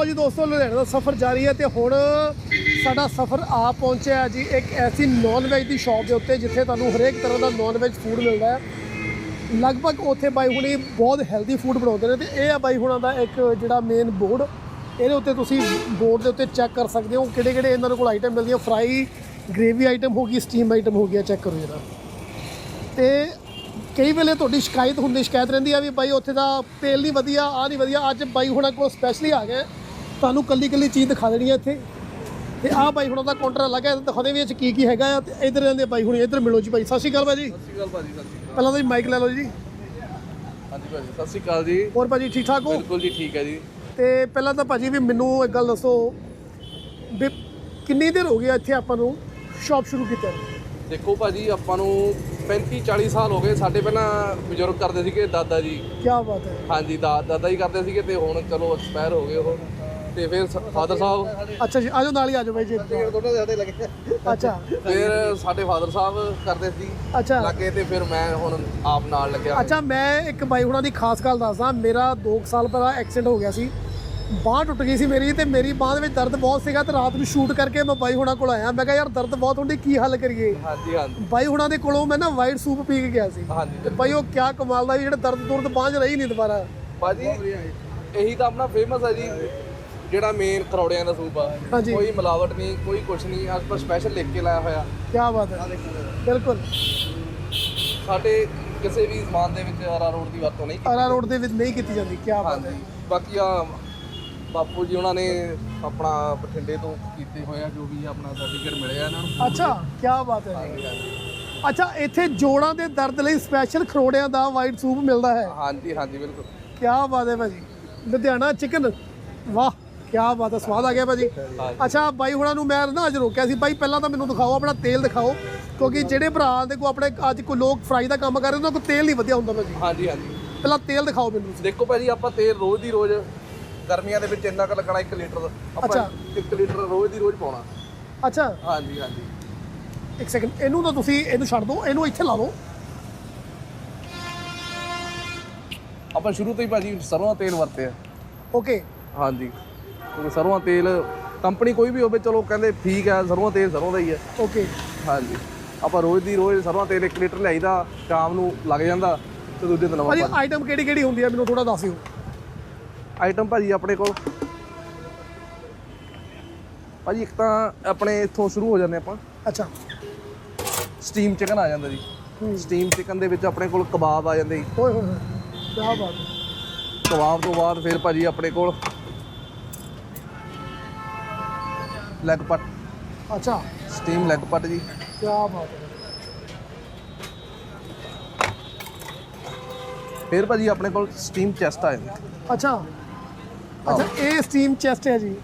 ਲਓ ਜੀ ਦੋਸਤੋ, ਲੁਧਿਆਣੇ ਦਾ ਸਫ਼ਰ ਜਾਰੀ ਹੈ ਤੇ ਹੁਣ ਸਾਡਾ ਸਫ਼ਰ ਆ ਪਹੁੰਚਿਆ ਹੈ ਜੀ, ਇੱਕ ਐਸੀ ਨਾਨ ਵੈਜ ਦੀ ਸ਼ਾਪ ਦੇ ਉੱਤੇ ਜਿੱਥੇ ਤੁਹਾਨੂੰ ਹਰੇਕ ਤਰ੍ਹਾਂ ਦਾ ਨਾਨ ਵੈਜ ਫੂਡ ਮਿਲਦਾ ਹੈ। ਲਗਭਗ ਉੱਥੇ ਬਾਈ ਹੁਣੀ ਬਹੁਤ ਹੈਲਦੀ ਫੂਡ ਬਣਾਉਂਦੇ ਨੇ ਤੇ ਇਹ ਆ ਬਾਈ ਹੁਣਾਂ ਦਾ ਇੱਕ ਜਿਹੜਾ ਮੇਨ ਬੋਰਡ ਇਹਦੇ ਉੱਤੇ ਤੁਸੀਂ ਬੋਰਡ ਦੇ ਉੱਤੇ ਚੈੱਕ ਕਰ ਸਕਦੇ ਹੋ ਕਿਹੜੇ ਕਿਹੜੇ ਇਹਨਾਂ ਦੇ ਕੋਲ ਆਈਟਮ ਮਿਲਦੀਆਂ। ਫਰਾਈ ਗ੍ਰੇਵੀ ਆਈਟਮ ਹੋ ਗਈ ਸਟੀਮ ਆਈਟਮ ਹੋ ਗਿਆ ਚੈੱਕ ਕਰੋ ਜਰਾ। ਤੇ ਕਈ ਵੇਲੇ ਤੁਹਾਡੀ ਸ਼ਿਕਾਇਤ ਹੁੰਦੀ, ਸ਼ਿਕਾਇਤ ਰਹਿੰਦੀ ਆ ਵੀ ਬਾਈ ਉੱਥੇ ਦਾ ਤੇਲ ਨਹੀਂ ਵਧੀਆ ਆ ਨਹੀਂ ਵਧੀਆ। ਅੱਜ ਬਾਈ ਹੁਣਾਂ ਕੋਲ ਸਪੈਸ਼ਲੀ ਆ ਗਏ। ਤੁਹਾਨੂੰ ਕੱਲੀ ਕੱਲੀ ਚੀਜ਼ ਦਿਖਾ ਦੇਣੀ ਆ ਇੱਥੇ। ਤੇ ਆ ਬਾਈ ਹੁਣਾਂ ਦਾ ਕਾਊਂਟਰ ਅਲੱਗ ਹੈ ਦਿਖਾਉਂਦੇ ਵੀ ਇਹ ਚ ਕੀ ਕੀ ਹੈਗਾ ਆ ਤੇ ਇਧਰ ਰਹਿੰਦੇ ਬਾਈ ਹੁਣੀ ਇਧਰ ਮਿਲੋ ਜੀ ਭਾਈ। ਸਤਿ ਸ਼੍ਰੀ ਅਕਾਲ ਭਾਜੀ। ਸਤਿ ਸ਼੍ਰੀ ਅਕਾਲ ਭਾਜੀ ਸਤਿ ਸ਼੍ਰੀ ਪਹਿਲਾਂ ਤਾਂ ਜੀ ਮਾਈਕ ਲੈ ਲਓ ਜੀ। ਅਕਾਲ ਹਾਂਜੀ ਭਾਜੀ ਸਤਿ ਸ਼੍ਰੀ ਅਕਾਲ ਜੀ। ਹੋਰ ਭਾਜੀ ਠੀਕ ਠਾਕ ਹੋ? ਬਿਲਕੁਲ ਜੀ ਠੀਕ ਹੈ ਜੀ। ਤੇ ਪਹਿਲਾਂ ਤਾਂ ਭਾਜੀ ਵੀ ਮੈਨੂੰ ਇੱਕ ਗੱਲ ਦੱਸੋ ਵੀ ਕਿੰਨੀ ਦੇਰ ਹੋ ਗਈ ਆ ਇੱਥੇ ਆਪਾਂ ਨੂੰ ਸ਼ਾਪ ਸ਼ੁਰੂ ਕੀਤਾ? ਨੂੰ? ਦੇਖੋ ਭਾਜੀ ਆਪਾਂ ਨੂੰ 35 40 ਸਾਲ ਹੋ ਗਏ ਸਾਡੇ ਪਹਿਲਾਂ ਬਜ਼ੁਰਗ ਕਰਦੇ ਸੀਗੇ ਦਾਦਾ ਜੀ। ਕੀ ਬਾਤ ਹੈ। ਹਾਂਜੀ ਦਾ ਦਾਦਾ ਜੀ ਕਰਦੇ ਸੀਗੇ ਤੇ ਹੁਣ ਚਲੋ ਐਕਸਪਾਇਰ ਹੋ ਗਏ ਉਹ। ਤੇ ਫਿਰ ਫਾਦਰ ਸਾਹਿਬ। ਅੱਛਾ ਜੀ ਆਜੋ ਨਾਲ ਹੀ ਆਜੋ ਬਾਈ ਜੀ। ਥੋੜਾ ਜ਼ਿਆਦਾ ਲੱਗੇ। ਅੱਛਾ। ਫਿਰ ਸਾਡੇ ਫਾਦਰ ਸਾਹਿਬ ਕਰਦੇ ਸੀ। ਅੱਛਾ। ਲੱਗੇ ਤੇ ਫਿਰ ਮੈਂ ਹੁਣ ਆਪ ਨਾਲ ਲੱਗਿਆ। ਅੱਛਾ ਮੈਂ ਇੱਕ ਬਾਈ ਹੁਣਾਂ ਦੀ ਖਾਸ ਗੱਲ ਦੱਸਦਾ। ਮੇਰਾ 2 ਸਾਲ ਪਹਿਲਾਂ ਐਕਸੀਡੈਂਟ ਹੋ ਗਿਆ ਸੀ। ਬਾਂਹ ਟੁੱਟ ਗਈ ਸੀ ਮੇਰੀ ਤੇ ਮੇਰੀ ਬਾਂਹ ਦੇ ਵਿੱਚ ਦਰਦ ਬਹੁਤ ਸੀਗਾ ਤੇ ਰਾਤ ਨੂੰ ਸ਼ੂਟ ਕਰਕੇ ਮੈਂ ਬਾਈ ਹੁਣਾਂ ਕੋਲ ਆਇਆ। ਮੈਂ ਕਿਹਾ ਯਾਰ ਦਰਦ ਬਹੁਤ ਹੁੰਦੀ ਕੀ ਹੱਲ ਕਰੀਏ? ਹਾਂਜੀ ਹਾਂਜੀ। ਬਾਈ ਹੁਣਾਂ ਦੇ ਕੋਲੋਂ ਮੈਂ ਨਾ ਵਾਈਟ ਸੂਪ ਪੀ ਕੇ ਗਿਆ ਸੀ। ਹਾਂਜੀ ਤੇ ਬਾਈ ਉਹ ਕਿਆ ਕਮਾਲ ਦਾ ਵੀ ਜਿਹੜਾ ਦਰਦ ਦੁਰਦ ਬਾਂਹ 'ਚ ਰਹੀ ਨਹੀਂ ਦੁਬਾਰਾ। ਭਾਜੀ ਇਹੀ ਤਾਂ ਆਪਣਾ ਫੇਮਸ ਹੈ ਜੀ। ਜਿਹੜਾ ਮੇਨ ਕਰੌੜਿਆਂ ਦਾ ਸੂਪ ਆ ਹਾਂਜੀ। ਕੋਈ ਮਿਲਾਵਟ ਨਹੀਂ ਕੋਈ ਕੁਛ ਨਹੀਂ ਅੱਜ ਪਰ ਸਪੈਸ਼ਲ ਲਿਖ ਕੇ ਲਾਇਆ ਹੋਇਆ। ਕੀ ਬਾਤ ਹੈ। ਬਿਲਕੁਲ। ਸਾਡੇ ਕਿਸੇ ਵੀ ਸਮਾਨ ਦੇ ਵਿੱਚ ਅਰਾ ਰੋਡ ਦੀ ਵਰਤੋਂ ਨਹੀਂ ਕੀਤੀ ਆਰਾ ਰੋਡ ਦੇ ਵਿੱਚ ਨਹੀਂ ਕੀਤੀ ਜਾਂਦੀ ਕੀ ਬਾਤ ਹੈ। ਹਾਂਜੀ। ਬਾਕੀ ਆ ਬਾਪੂ ਜੀ ਉਹਨਾਂ ਨੇ ਆਪਣਾ ਬਠਿੰਡੇ ਤੋਂ ਕੀਤੇ ਹੋਇਆ ਜੋ ਵੀ ਆਪਣਾ ਸਰਟੀਫਿਕੇਟ ਮਿਲਿਆ ਇਹਨਾਂ ਨੂੰ। ਅੱਛਾ ਕੀ ਬਾਤ ਹੈ। ਅੱਛਾ ਇੱਥੇ ਜੋੜਾਂ ਦੇ ਦਰਦ ਲਈ ਸਪੈਸ਼ਲ ਖਰੋੜਿਆਂ ਦਾ ਵਾਈਟ ਸੂਪ ਮਿਲਦਾ ਹੈ। ਹਾਂਜੀ ਹਾਂਜੀ ਬਿਲਕੁਲ। ਕੀ ਬਾਤ ਹੈ ਭਾਜੀ। ਲੁਧਿਆਣਾ ਚਿਕਨ ਵਾਹ। ਕੀ ਬਾਤ ਹੈ ਸਵਾਦ ਆ ਗਿਆ ਭਾਜੀ। ਅੱਛਾ ਬਾਈ ਹੁਣਾਂ ਨੂੰ ਮੈਂ ਨਾ ਅੱਜ ਰੋਕਿਆ ਸੀ ਬਾਈ ਪਹਿਲਾਂ ਤਾਂ ਮੈਨੂੰ ਦਿਖਾਓ ਆਪਣਾ ਤੇਲ ਦਿਖਾਓ ਕਿਉਂਕਿ ਜਿਹੜੇ ਭਰਾ ਦੇ ਕੋ ਆਪਣੇ ਅੱਜ ਕੋਈ ਲੋਕ ਫਰਾਈ ਦਾ ਕੰਮ ਕਰ ਰਹੇ ਉਹਨਾਂ ਕੋਲ ਤੇਲ ਨਹੀਂ ਵਧੀਆ ਹੁੰਦਾ ਭਾਜੀ। ਹਾਂਜੀ ਹਾਂਜੀ। ਪਹਿਲਾਂ ਤੇਲ ਦਿਖਾਓ ਮੈਨੂੰ ਦੇਖੋ ਭਾਜੀ ਆਪਾਂ ਤੇਲ ਰੋਜ਼ ਦੀ ਰੋਜ਼ ਗਰਮੀਆਂ ਦੇ ਵਿੱਚ ਇੰਨਾ ਕੁ ਲੱਗਣਾ 1 ਲੀਟਰ ਆਪਾਂ ਅੱਛਾ। 1 ਲੀਟਰ ਰੋਜ਼ ਦੀ ਰੋਜ਼ ਪਾਉਣਾ। ਅੱਛਾ। ਹਾਂਜੀ ਹਾਂਜੀ। ਇੱਕ ਸੈਕਿੰਡ ਇਹਨੂੰ ਤਾਂ ਤੁਸੀਂ ਇਹਨੂੰ ਛੱਡ ਦਿਓ ਇਹਨੂੰ ਇੱਥੇ ਲਾ ਦਿਓ। ਆਪਾਂ ਸ਼ੁਰੂ ਤੋਂ ਹੀ ਭਾਜੀ ਸਰੋਂ ਦਾ ਤੇਲ ਵਰਤਿਆ ਓਕੇ ਹਾਂਜੀ। ਕਿਉਂਕਿ ਸਰੋਂ ਦਾ ਤੇਲ ਕੰਪਨੀ ਕੋਈ ਵੀ ਹੋਵੇ ਚਲੋ ਕਹਿੰਦੇ ਠੀਕ ਹੈ ਸਰੋਂ ਦਾ ਤੇਲ ਸਰੋਂ ਦਾ ਹੀ ਹੈ। ਓਕੇ ਹਾਂਜੀ। ਆਪਾਂ ਰੋਜ਼ ਦੀ ਰੋਜ਼ ਸਰੋਂ ਦਾ ਤੇਲ 1 ਲੀਟਰ ਲਿਆਈਦਾ ਸ਼ਾਮ ਨੂੰ ਲੱਗ ਜਾਂਦਾ ਤੇ ਦੂਜੇ ਦਿਨ ਭਾਜੀ ਆਪਾਂ ਆਈਟਮ ਕਿਹੜੀ ਕਿਹੜੀ ਹੁੰਦੀ ਹੈ? ਮੈਨੂੰ ਥੋੜਾ ਦੱਸਿਓ ਆਈਟਮ ਭਾਜੀ ਆਪਣੇ ਕੋਲ। ਭਾਜੀ ਇੱਕ ਤਾਂ ਆਪਣੇ ਇੱਥੋਂ ਸ਼ੁਰੂ ਹੋ ਜਾਂਦੇ ਆਪਾਂ। ਅੱਛਾ। ਸਟੀਮ ਚਿਕਨ ਆ ਜਾਂਦਾ ਜੀ। ਸਟੀਮ ਚਿਕਨ ਦੇ ਵਿੱਚ ਆਪਣੇ ਕੋਲ ਕਬਾਬ ਆ ਜਾਂਦੇ ਜੀ। ਓਏ ਹੋਏ ਹੋਏ ਕੀ ਬਾਤ ਹੈ। ਕਬਾਬ ਤੋਂ ਬਾਅਦ ਫਿਰ ਭਾਜੀ ਆਪਣੇ ਕੋਲ ਲੈਗ ਪੱਟ ਅੱਛਾ। ਸਟੀਮ ਲੈਗ ਪੱਟ ਜੀ। ਕੀ ਬਾਤ ਹੈ। ਫਿਰ ਭਾਜੀ ਆਪਣੇ ਕੋਲ ਸਟੀਮ ਚੈਸਟ ਆ ਜਾਂਦਾ ਅੱਛਾ। ਅੱਛਾ ਇਹ ਸਟੀਮ ਚੈਸਟ ਹੈ ਜੀ।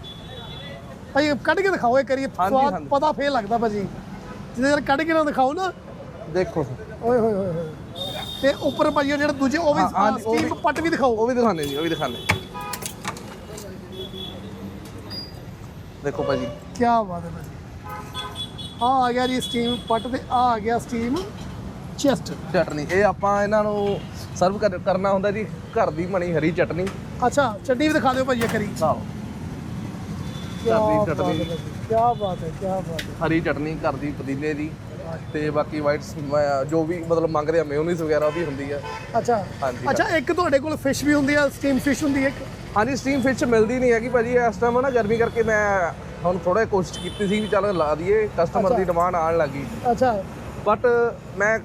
ਭਾਈ ਕੱਢ ਕੇ ਦਿਖਾਓ ਇਹ ਕਰੀਏ। ਸਵਾਦ। ਪਤਾ ਫੇਰ ਲੱਗਦਾ ਭਾਜੀ। ਜਿਹਦੇ ਯਾਰ ਕੱਢ ਕੇ ਨਾ ਦਿਖਾਓ ਨਾ। ਦੇਖੋ। ਓਏ ਹੋਏ ਹੋਏ ਤੇ ਉੱਪਰ ਭਾਜੀ ਜਿਹੜੇ ਦੂਜੇ ਉਹ ਵੀ ਸਟੀਮ ਪੱਟ ਵੀ ਦਿਖਾਓ। ਉਹ ਵੀ ਦਿਖਾਣੇ ਜੀ ਉਹ ਵੀ ਦਿਖਾਣੇ ਦੇਖੋ ਭਾਜੀ। ਕੀ ਬਾਤ ਹੈ ਭਾਜੀ। ਆ ਆ ਗਿਆ ਜੀ ਸਟੀਮ ਪੱਟ ਤੇ ਆ ਆ ਗਿਆ ਸਟੀਮ ਚੈਸਟ ਚਟਨੀ। ਇਹ ਆਪਾਂ ਇਹਨਾਂ ਨੂੰ ਸਰਵ ਕਰਨਾ ਹੁੰਦਾ ਜੀ ਘਰ ਦੀ ਬਣੀ ਹਰੀ ਚਟਨੀ। ਅੱਛਾ ਚਟਨੀ ਵੀ ਦਿਖਾ ਦਿਓ ਭਾਜੀ ਇੱਕ ਵਾਰੀ। ਆਹੋ। ਕੀ ਘਰ ਦੀ ਬਾਤ ਹੈ ਚਟਨੀ। ਕੀ ਬਾਤ ਹੈ ਕੀ ਬਾਤ ਹੈ। ਹਰੀ ਚਟਨੀ ਘਰ ਦੀ ਪੁਦੀਨੇ ਦੀ ਤੇ ਬਾਕੀ ਵਾਈਟ ਜੋ ਵੀ ਮਤਲਬ ਮੰਗਦੇ ਆ ਮੇਯੋਨੀਜ਼ ਵਗੈਰਾ ਵੀ ਹੁੰਦੀ ਆ। ਅੱਛਾ। ਹਾਂਜੀ, ਅੱਛਾ ਇੱਕ ਤੁਹਾਡੇ ਕੋਲ ਫਿਸ਼ ਵੀ ਹੁੰਦੀ ਆ ਸਟੀਮ ਫਿਸ਼ ਹੁੰਦੀ ਹੈ ਇੱਕ? ਹਾਂਜੀ ਸਟੀਮ ਫਿਸ਼ ਮਿਲਦੀ ਨਹੀਂ ਹੈਗੀ ਭਾਜੀ। ਇਸ ਟਾਈਮ ਨਾ ਗਰਮੀ ਕਰਕੇ ਮੈਂ ਹੁਣ ਥੋੜਾ ਕੋਸ਼ਿਸ਼ ਕੀਤੀ ਸੀ ਵੀ ਚੱਲ ਲਾ ਦਈਏ ਕਸਟਮਰ ਦੀ ਡਿਮਾਂਡ ਆਉਣ ਲੱਗੀ ਅੱਛਾ। ਬਟ ਮੈਂ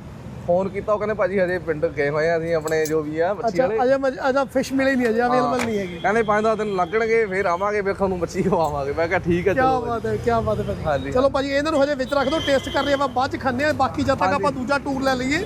ਫੋਨ ਕੀਤਾ ਉਹ ਕਹਿੰਦੇ ਭਾਜੀ ਹਜੇ ਪਿੰਡ ਗਏ ਹੋਏ ਆ ਅਸੀਂ ਆਪਣੇ ਜੋ ਵੀ ਆ ਮੱਛੀ ਅੱਛਾ ਵਾਲੇ। ਅਜੇ ਮਜ- ਅਜਾ ਫਿਸ਼ ਮਿਲੇ ਨਹੀਂ ਅਜੇ ਅਵੇਲੇਬਲ ਨਹੀਂ ਹੈਗੀ। ਕਹਿੰਦੇ ਪੰਜ ਦਸ ਦਿਨ ਲੱਗਣਗੇ ਫਿਰ ਆਵਾਂਗੇ ਫਿਰ ਤੁਹਾਨੂੰ ਮੱਛੀ ਖਵਾਵਾਂਗੇ। ਮੈਂ ਕਿਹਾ ਠੀਕ ਹੈ ਕੀ ਬਾਤ ਹੈ ਕੀ ਬਾਤ ਹੈ ਭਾਜੀ। ਚਲੋ ਭਾਜੀ ਇਹਨਾਂ ਨੂੰ ਹਜੇ ਵਿੱਚ ਰੱਖ ਦਿਓ ਟੇਸਟ ਕਰ ਰਹੇ ਆਪਾਂ ਬਾਅਦ ਚ ਖਾਂਦੇ ਆ ਬਾਕੀ ਜਦ ਤੱਕ ਆਪਾਂ ਦੂਜਾ ਟੂਰ ਲੈ ਲਈਏ।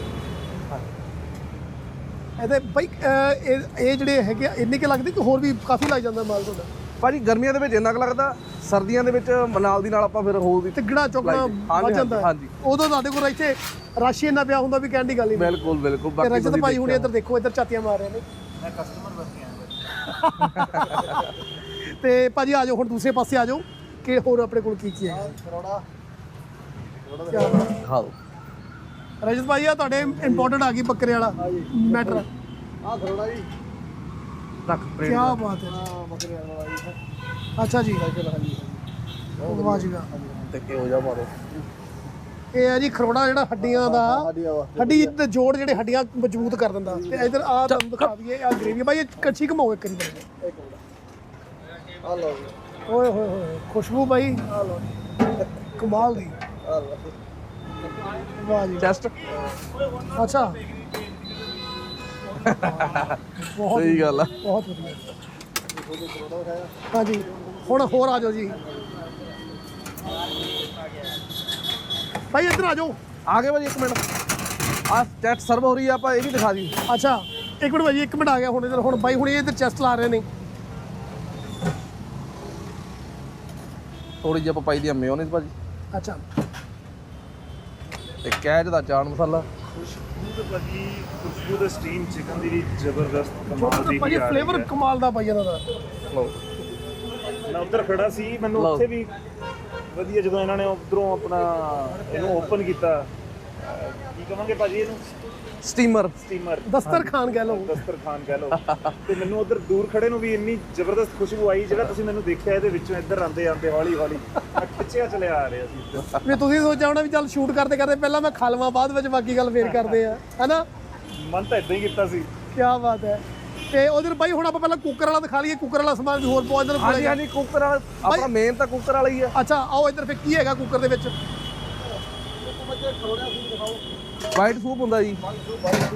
ਇਹਦੇ ਬਈ ਇਹ ਇਹ ਜਿਹੜੇ ਹੈਗੇ ਆ, ਇੰਨੇ ਕਿ ਲੱਗਦੇ ਕਿ ਹੋਰ ਵੀ ਕਾਫੀ ਲੱਗ ਜਾਂਦਾ ਮਾਲ ਤੁਹਾਡਾ ਭਾਜੀ ਗਰਮੀਆਂ ਦੇ ਵਿੱਚ ਇੰਨਾ ਕੁ ਲੱਗਦਾ ਸਰਦੀਆਂ ਦੇ ਵਿੱਚ ਨਾਲ ਦੀ ਨਾਲ ਆਪਾਂ ਫਿਰ ਹੋਰ ਵੀ ਤਿੱਗੜਾ ਚੁੱਕਣਾ ਹਾਂਜੀ, ਵੱਜ ਜਾਂਦਾ ਹੈ। ਹਾਂਜੀ। ਉਦੋਂ ਸਾਡੇ ਕੋਲ ਇੱਥੇ ਰਾਸ਼ੀ ਇੰਨਾ ਪਿਆ ਹੁੰਦਾ ਵੀ ਕਹਿਣ ਦੀ ਗੱਲ ਹੀ ਨਹੀਂ ਬਿਲਕੁਲ ਬਿਲਕੁਲ ਤੇ ਬਾਕੀ ਰਜਤ ਭਾਈ ਹੁਣ। ਇੱਧਰ ਦੇਖੋ ਇੱਧਰ ਝਾਤੀਆਂ ਮਾਰ ਰਹੇ ਨੇ ਮੈਂ ਕਸਟਮਰ ਬਣ ਕੇ ਤੇ ਭਾਜੀ ਆ ਜਾਓ ਹੁਣ ਦੂਸਰੇ ਪਾਸੇ ਆ ਜਾਓ ਕਿ ਹੋਰ ਆਪਣੇ ਕੋਲ ਕੀ ਕੀ ਹੈ। ਖਾ ਲਓ ਰਜਤ ਭਾਈ ਆ ਤੁਹਾਡੇ ਇੰਪੋਰਟੈਂਟ ਆ ਗਈ ਬੱਕਰੇ ਵਾਲਾ ਮੈਟਰ ਆ ਕਰੋੜਾ ਜੀ। ਰੱਖ ਕੀ ਪਲੇਟ ਬਾਤ ਹੈ ਅੱਛਾ ਜੀ। ਵਾਹ ਜੀ ਵਾਹ ਤੇ ਕਿ ਹੋ ਜਾ ਮਾਰੋ। ਇਹ ਹੈ ਜੀ ਖਰੋੜਾ ਜਿਹੜਾ ਹੱਡੀਆਂ ਦਾ। ਹੱਡੀ ਦੇ ਜੋੜ ਜਿਹੜੇ ਹੱਡੀਆਂ ਮਜ਼ਬੂਤ ਕਰ ਦਿੰਦਾ। ਤੇ ਇਧਰ ਆ ਤੁਹਾਨੂੰ ਦਿਖਾ ਦਈਏ ਆ। ਗ੍ਰੇਵੀ ਬਾਈ ਇਹ ਕੱਚੀ ਘਮਾਓ ਇੱਕ ਵਾਰੀ। ਆ ਲਓ ਓਏ ਹੋਏ ਹੋਏ ਖੁਸ਼ਬੂ ਬਾਈ ਆ ਲਓ ਕਮਾਲ ਦੀ। ਆ ਲਓ ਵਾਹ ਜੀ ਚੈਸਟ ਅੱਛਾ। ਬਹੁਤ ਸਹੀ ਗੱਲ ਆ। ਬਹੁਤ ਵਧੀਆ। ਹਾਂਜੀ ਹੁਣ ਹੋਰ ਆ ਜਾਓ ਜੀ। ਭਾਈ ਇੱਧਰ ਆ ਜਾਓ। ਆ ਗਏ ਭਾਜੀ ਇੱਕ ਮਿੰਟ। ਆ ਚੈਟ ਸਰਵ ਹੋ ਰਹੀ ਆ ਆਪਾਂ ਇਹ ਵੀ ਦਿਖਾ ਦੀ ਅੱਛਾ ਇੱਕ ਮਿੰਟ ਭਾਜੀ ਇੱਕ ਮਿੰਟ ਆ ਗਿਆ ਹੁਣ ਇੱਧਰ। ਹੁਣ ਬਾਈ ਹੁਣੀ ਇੱਧਰ ਚੈਸਟ ਲਾ ਰਹੇ ਨੇ। ਥੋੜੀ ਜਿਹੀ ਆਪਾਂ ਪਾਈ ਦੀ ਮਿਓਨੀਜ਼ ਭਾਜੀ। ਅੱਛਾ। ਤੇ ਕੈਚ ਦਾ ਚਾਟ ਮਸਾਲਾ ਖੁਸ਼ਬੂ ਤੇ ਭਾਜੀ ਖੁਸ਼ਬੂ ਦਾ ਸਟੀਮ ਚਿਕਨ ਦੀ ਜ਼ਬਰਦਸਤ ਕਮਾਲ ਦੀ ਭਾਜੀ ਫਲੇਵਰ। ਕਮਾਲ ਦਾ ਭਾਈ ਇਹਨਾਂ ਦਾ ਲਓ ਮੈਂ ਉੱਧਰ ਖੜਾ ਸੀ ਮੈਨੂੰ। ਉੱਥੇ ਵੀ ਵਧੀਆ ਜਦੋਂ ਇਹਨਾਂ ਨੇ ਉਧਰੋਂ ਆਪਣਾ ਇਹਨੂੰ ਓਪਨ ਕੀਤਾ ਅਹ ਕੀ ਕਹਾਂਗੇ ਭਾਜੀ ਇਹਨੂੰ ਸਟੀਮਰ ਸਟੀਮਰ ਦਸਤਰਖਾਨ ਕਹਿ ਲਓ। ਦਸਤਰਖਾਨ ਕਹਿ ਲਓ। ਤੇ ਮੈਨੂੰ ਉਧਰ ਦੂਰ ਖੜੇ ਨੂੰ ਵੀ ਇੰਨੀ ਜ਼ਬਰਦਸਤ ਖੁਸ਼ਬੂ ਆਈ ਜਿਹੜਾ ਤੁਸੀਂ ਮੈਨੂੰ ਦੇਖਿਆ ਇਹਦੇ ਵਿੱਚੋਂ ਇੱਧਰ ਆਂਦੇ ਆਂਦੇ ਹੌਲੀ ਹੌਲੀ ਖਿੱਚਿਆ ਚਲਿਆ ਆ ਰਿਹਾ ਸੀ। ਵੀ ਤੁਸੀਂ ਸੋਚਿਆ ਹੋਣਾ ਵੀ ਚੱਲ ਸ਼ੂਟ ਕਰਦੇ ਕਰਦੇ ਪਹਿਲਾਂ ਮੈਂ ਖਾਲਵਾਂ ਬਾਅਦ ਵਿੱਚ ਬਾਕੀ ਗੱਲ ਫੇਰ ਕਰਦੇ ਆ। ਹੈਨਾ? ਮਨ ਤਾਂ ਇਦਾਂ ਹੀ ਕੀਤਾ ਸੀ। ਕੀ ਬਾਤ ਹੈ। ਤੇ ਉਧਰ ਬਾਈ ਹੁਣ ਆਪਾਂ ਪਹਿਲਾਂ ਕੁੱਕਰ ਵਾਲਾ ਦਿਖਾ ਲਈਏ ਕੁੱਕਰ ਵਾਲਾ ਸਮਾਨ ਵੀ ਹੋਰ ਬਹੁਤ ਇੱਧਰ ਹਾਂਜੀ ਹਾਂਜੀ ਕੁੱਕਰ ਵਾਲਾ ਆਪਣਾ ਮੇਨ ਤਾਂ ਕੁੱਕਰ ਵਾਲਾ ਹੀ ਆ। ਅੱਛਾ ਆਓ ਇੱਧਰ ਫਿਰ ਕੀ ਹੈਗਾ ਕੁੱਕਰ ਦੇ ਵਿੱਚ? ਵਾਈਟ ਸੂਪ ਹੁੰਦਾ ਜੀ।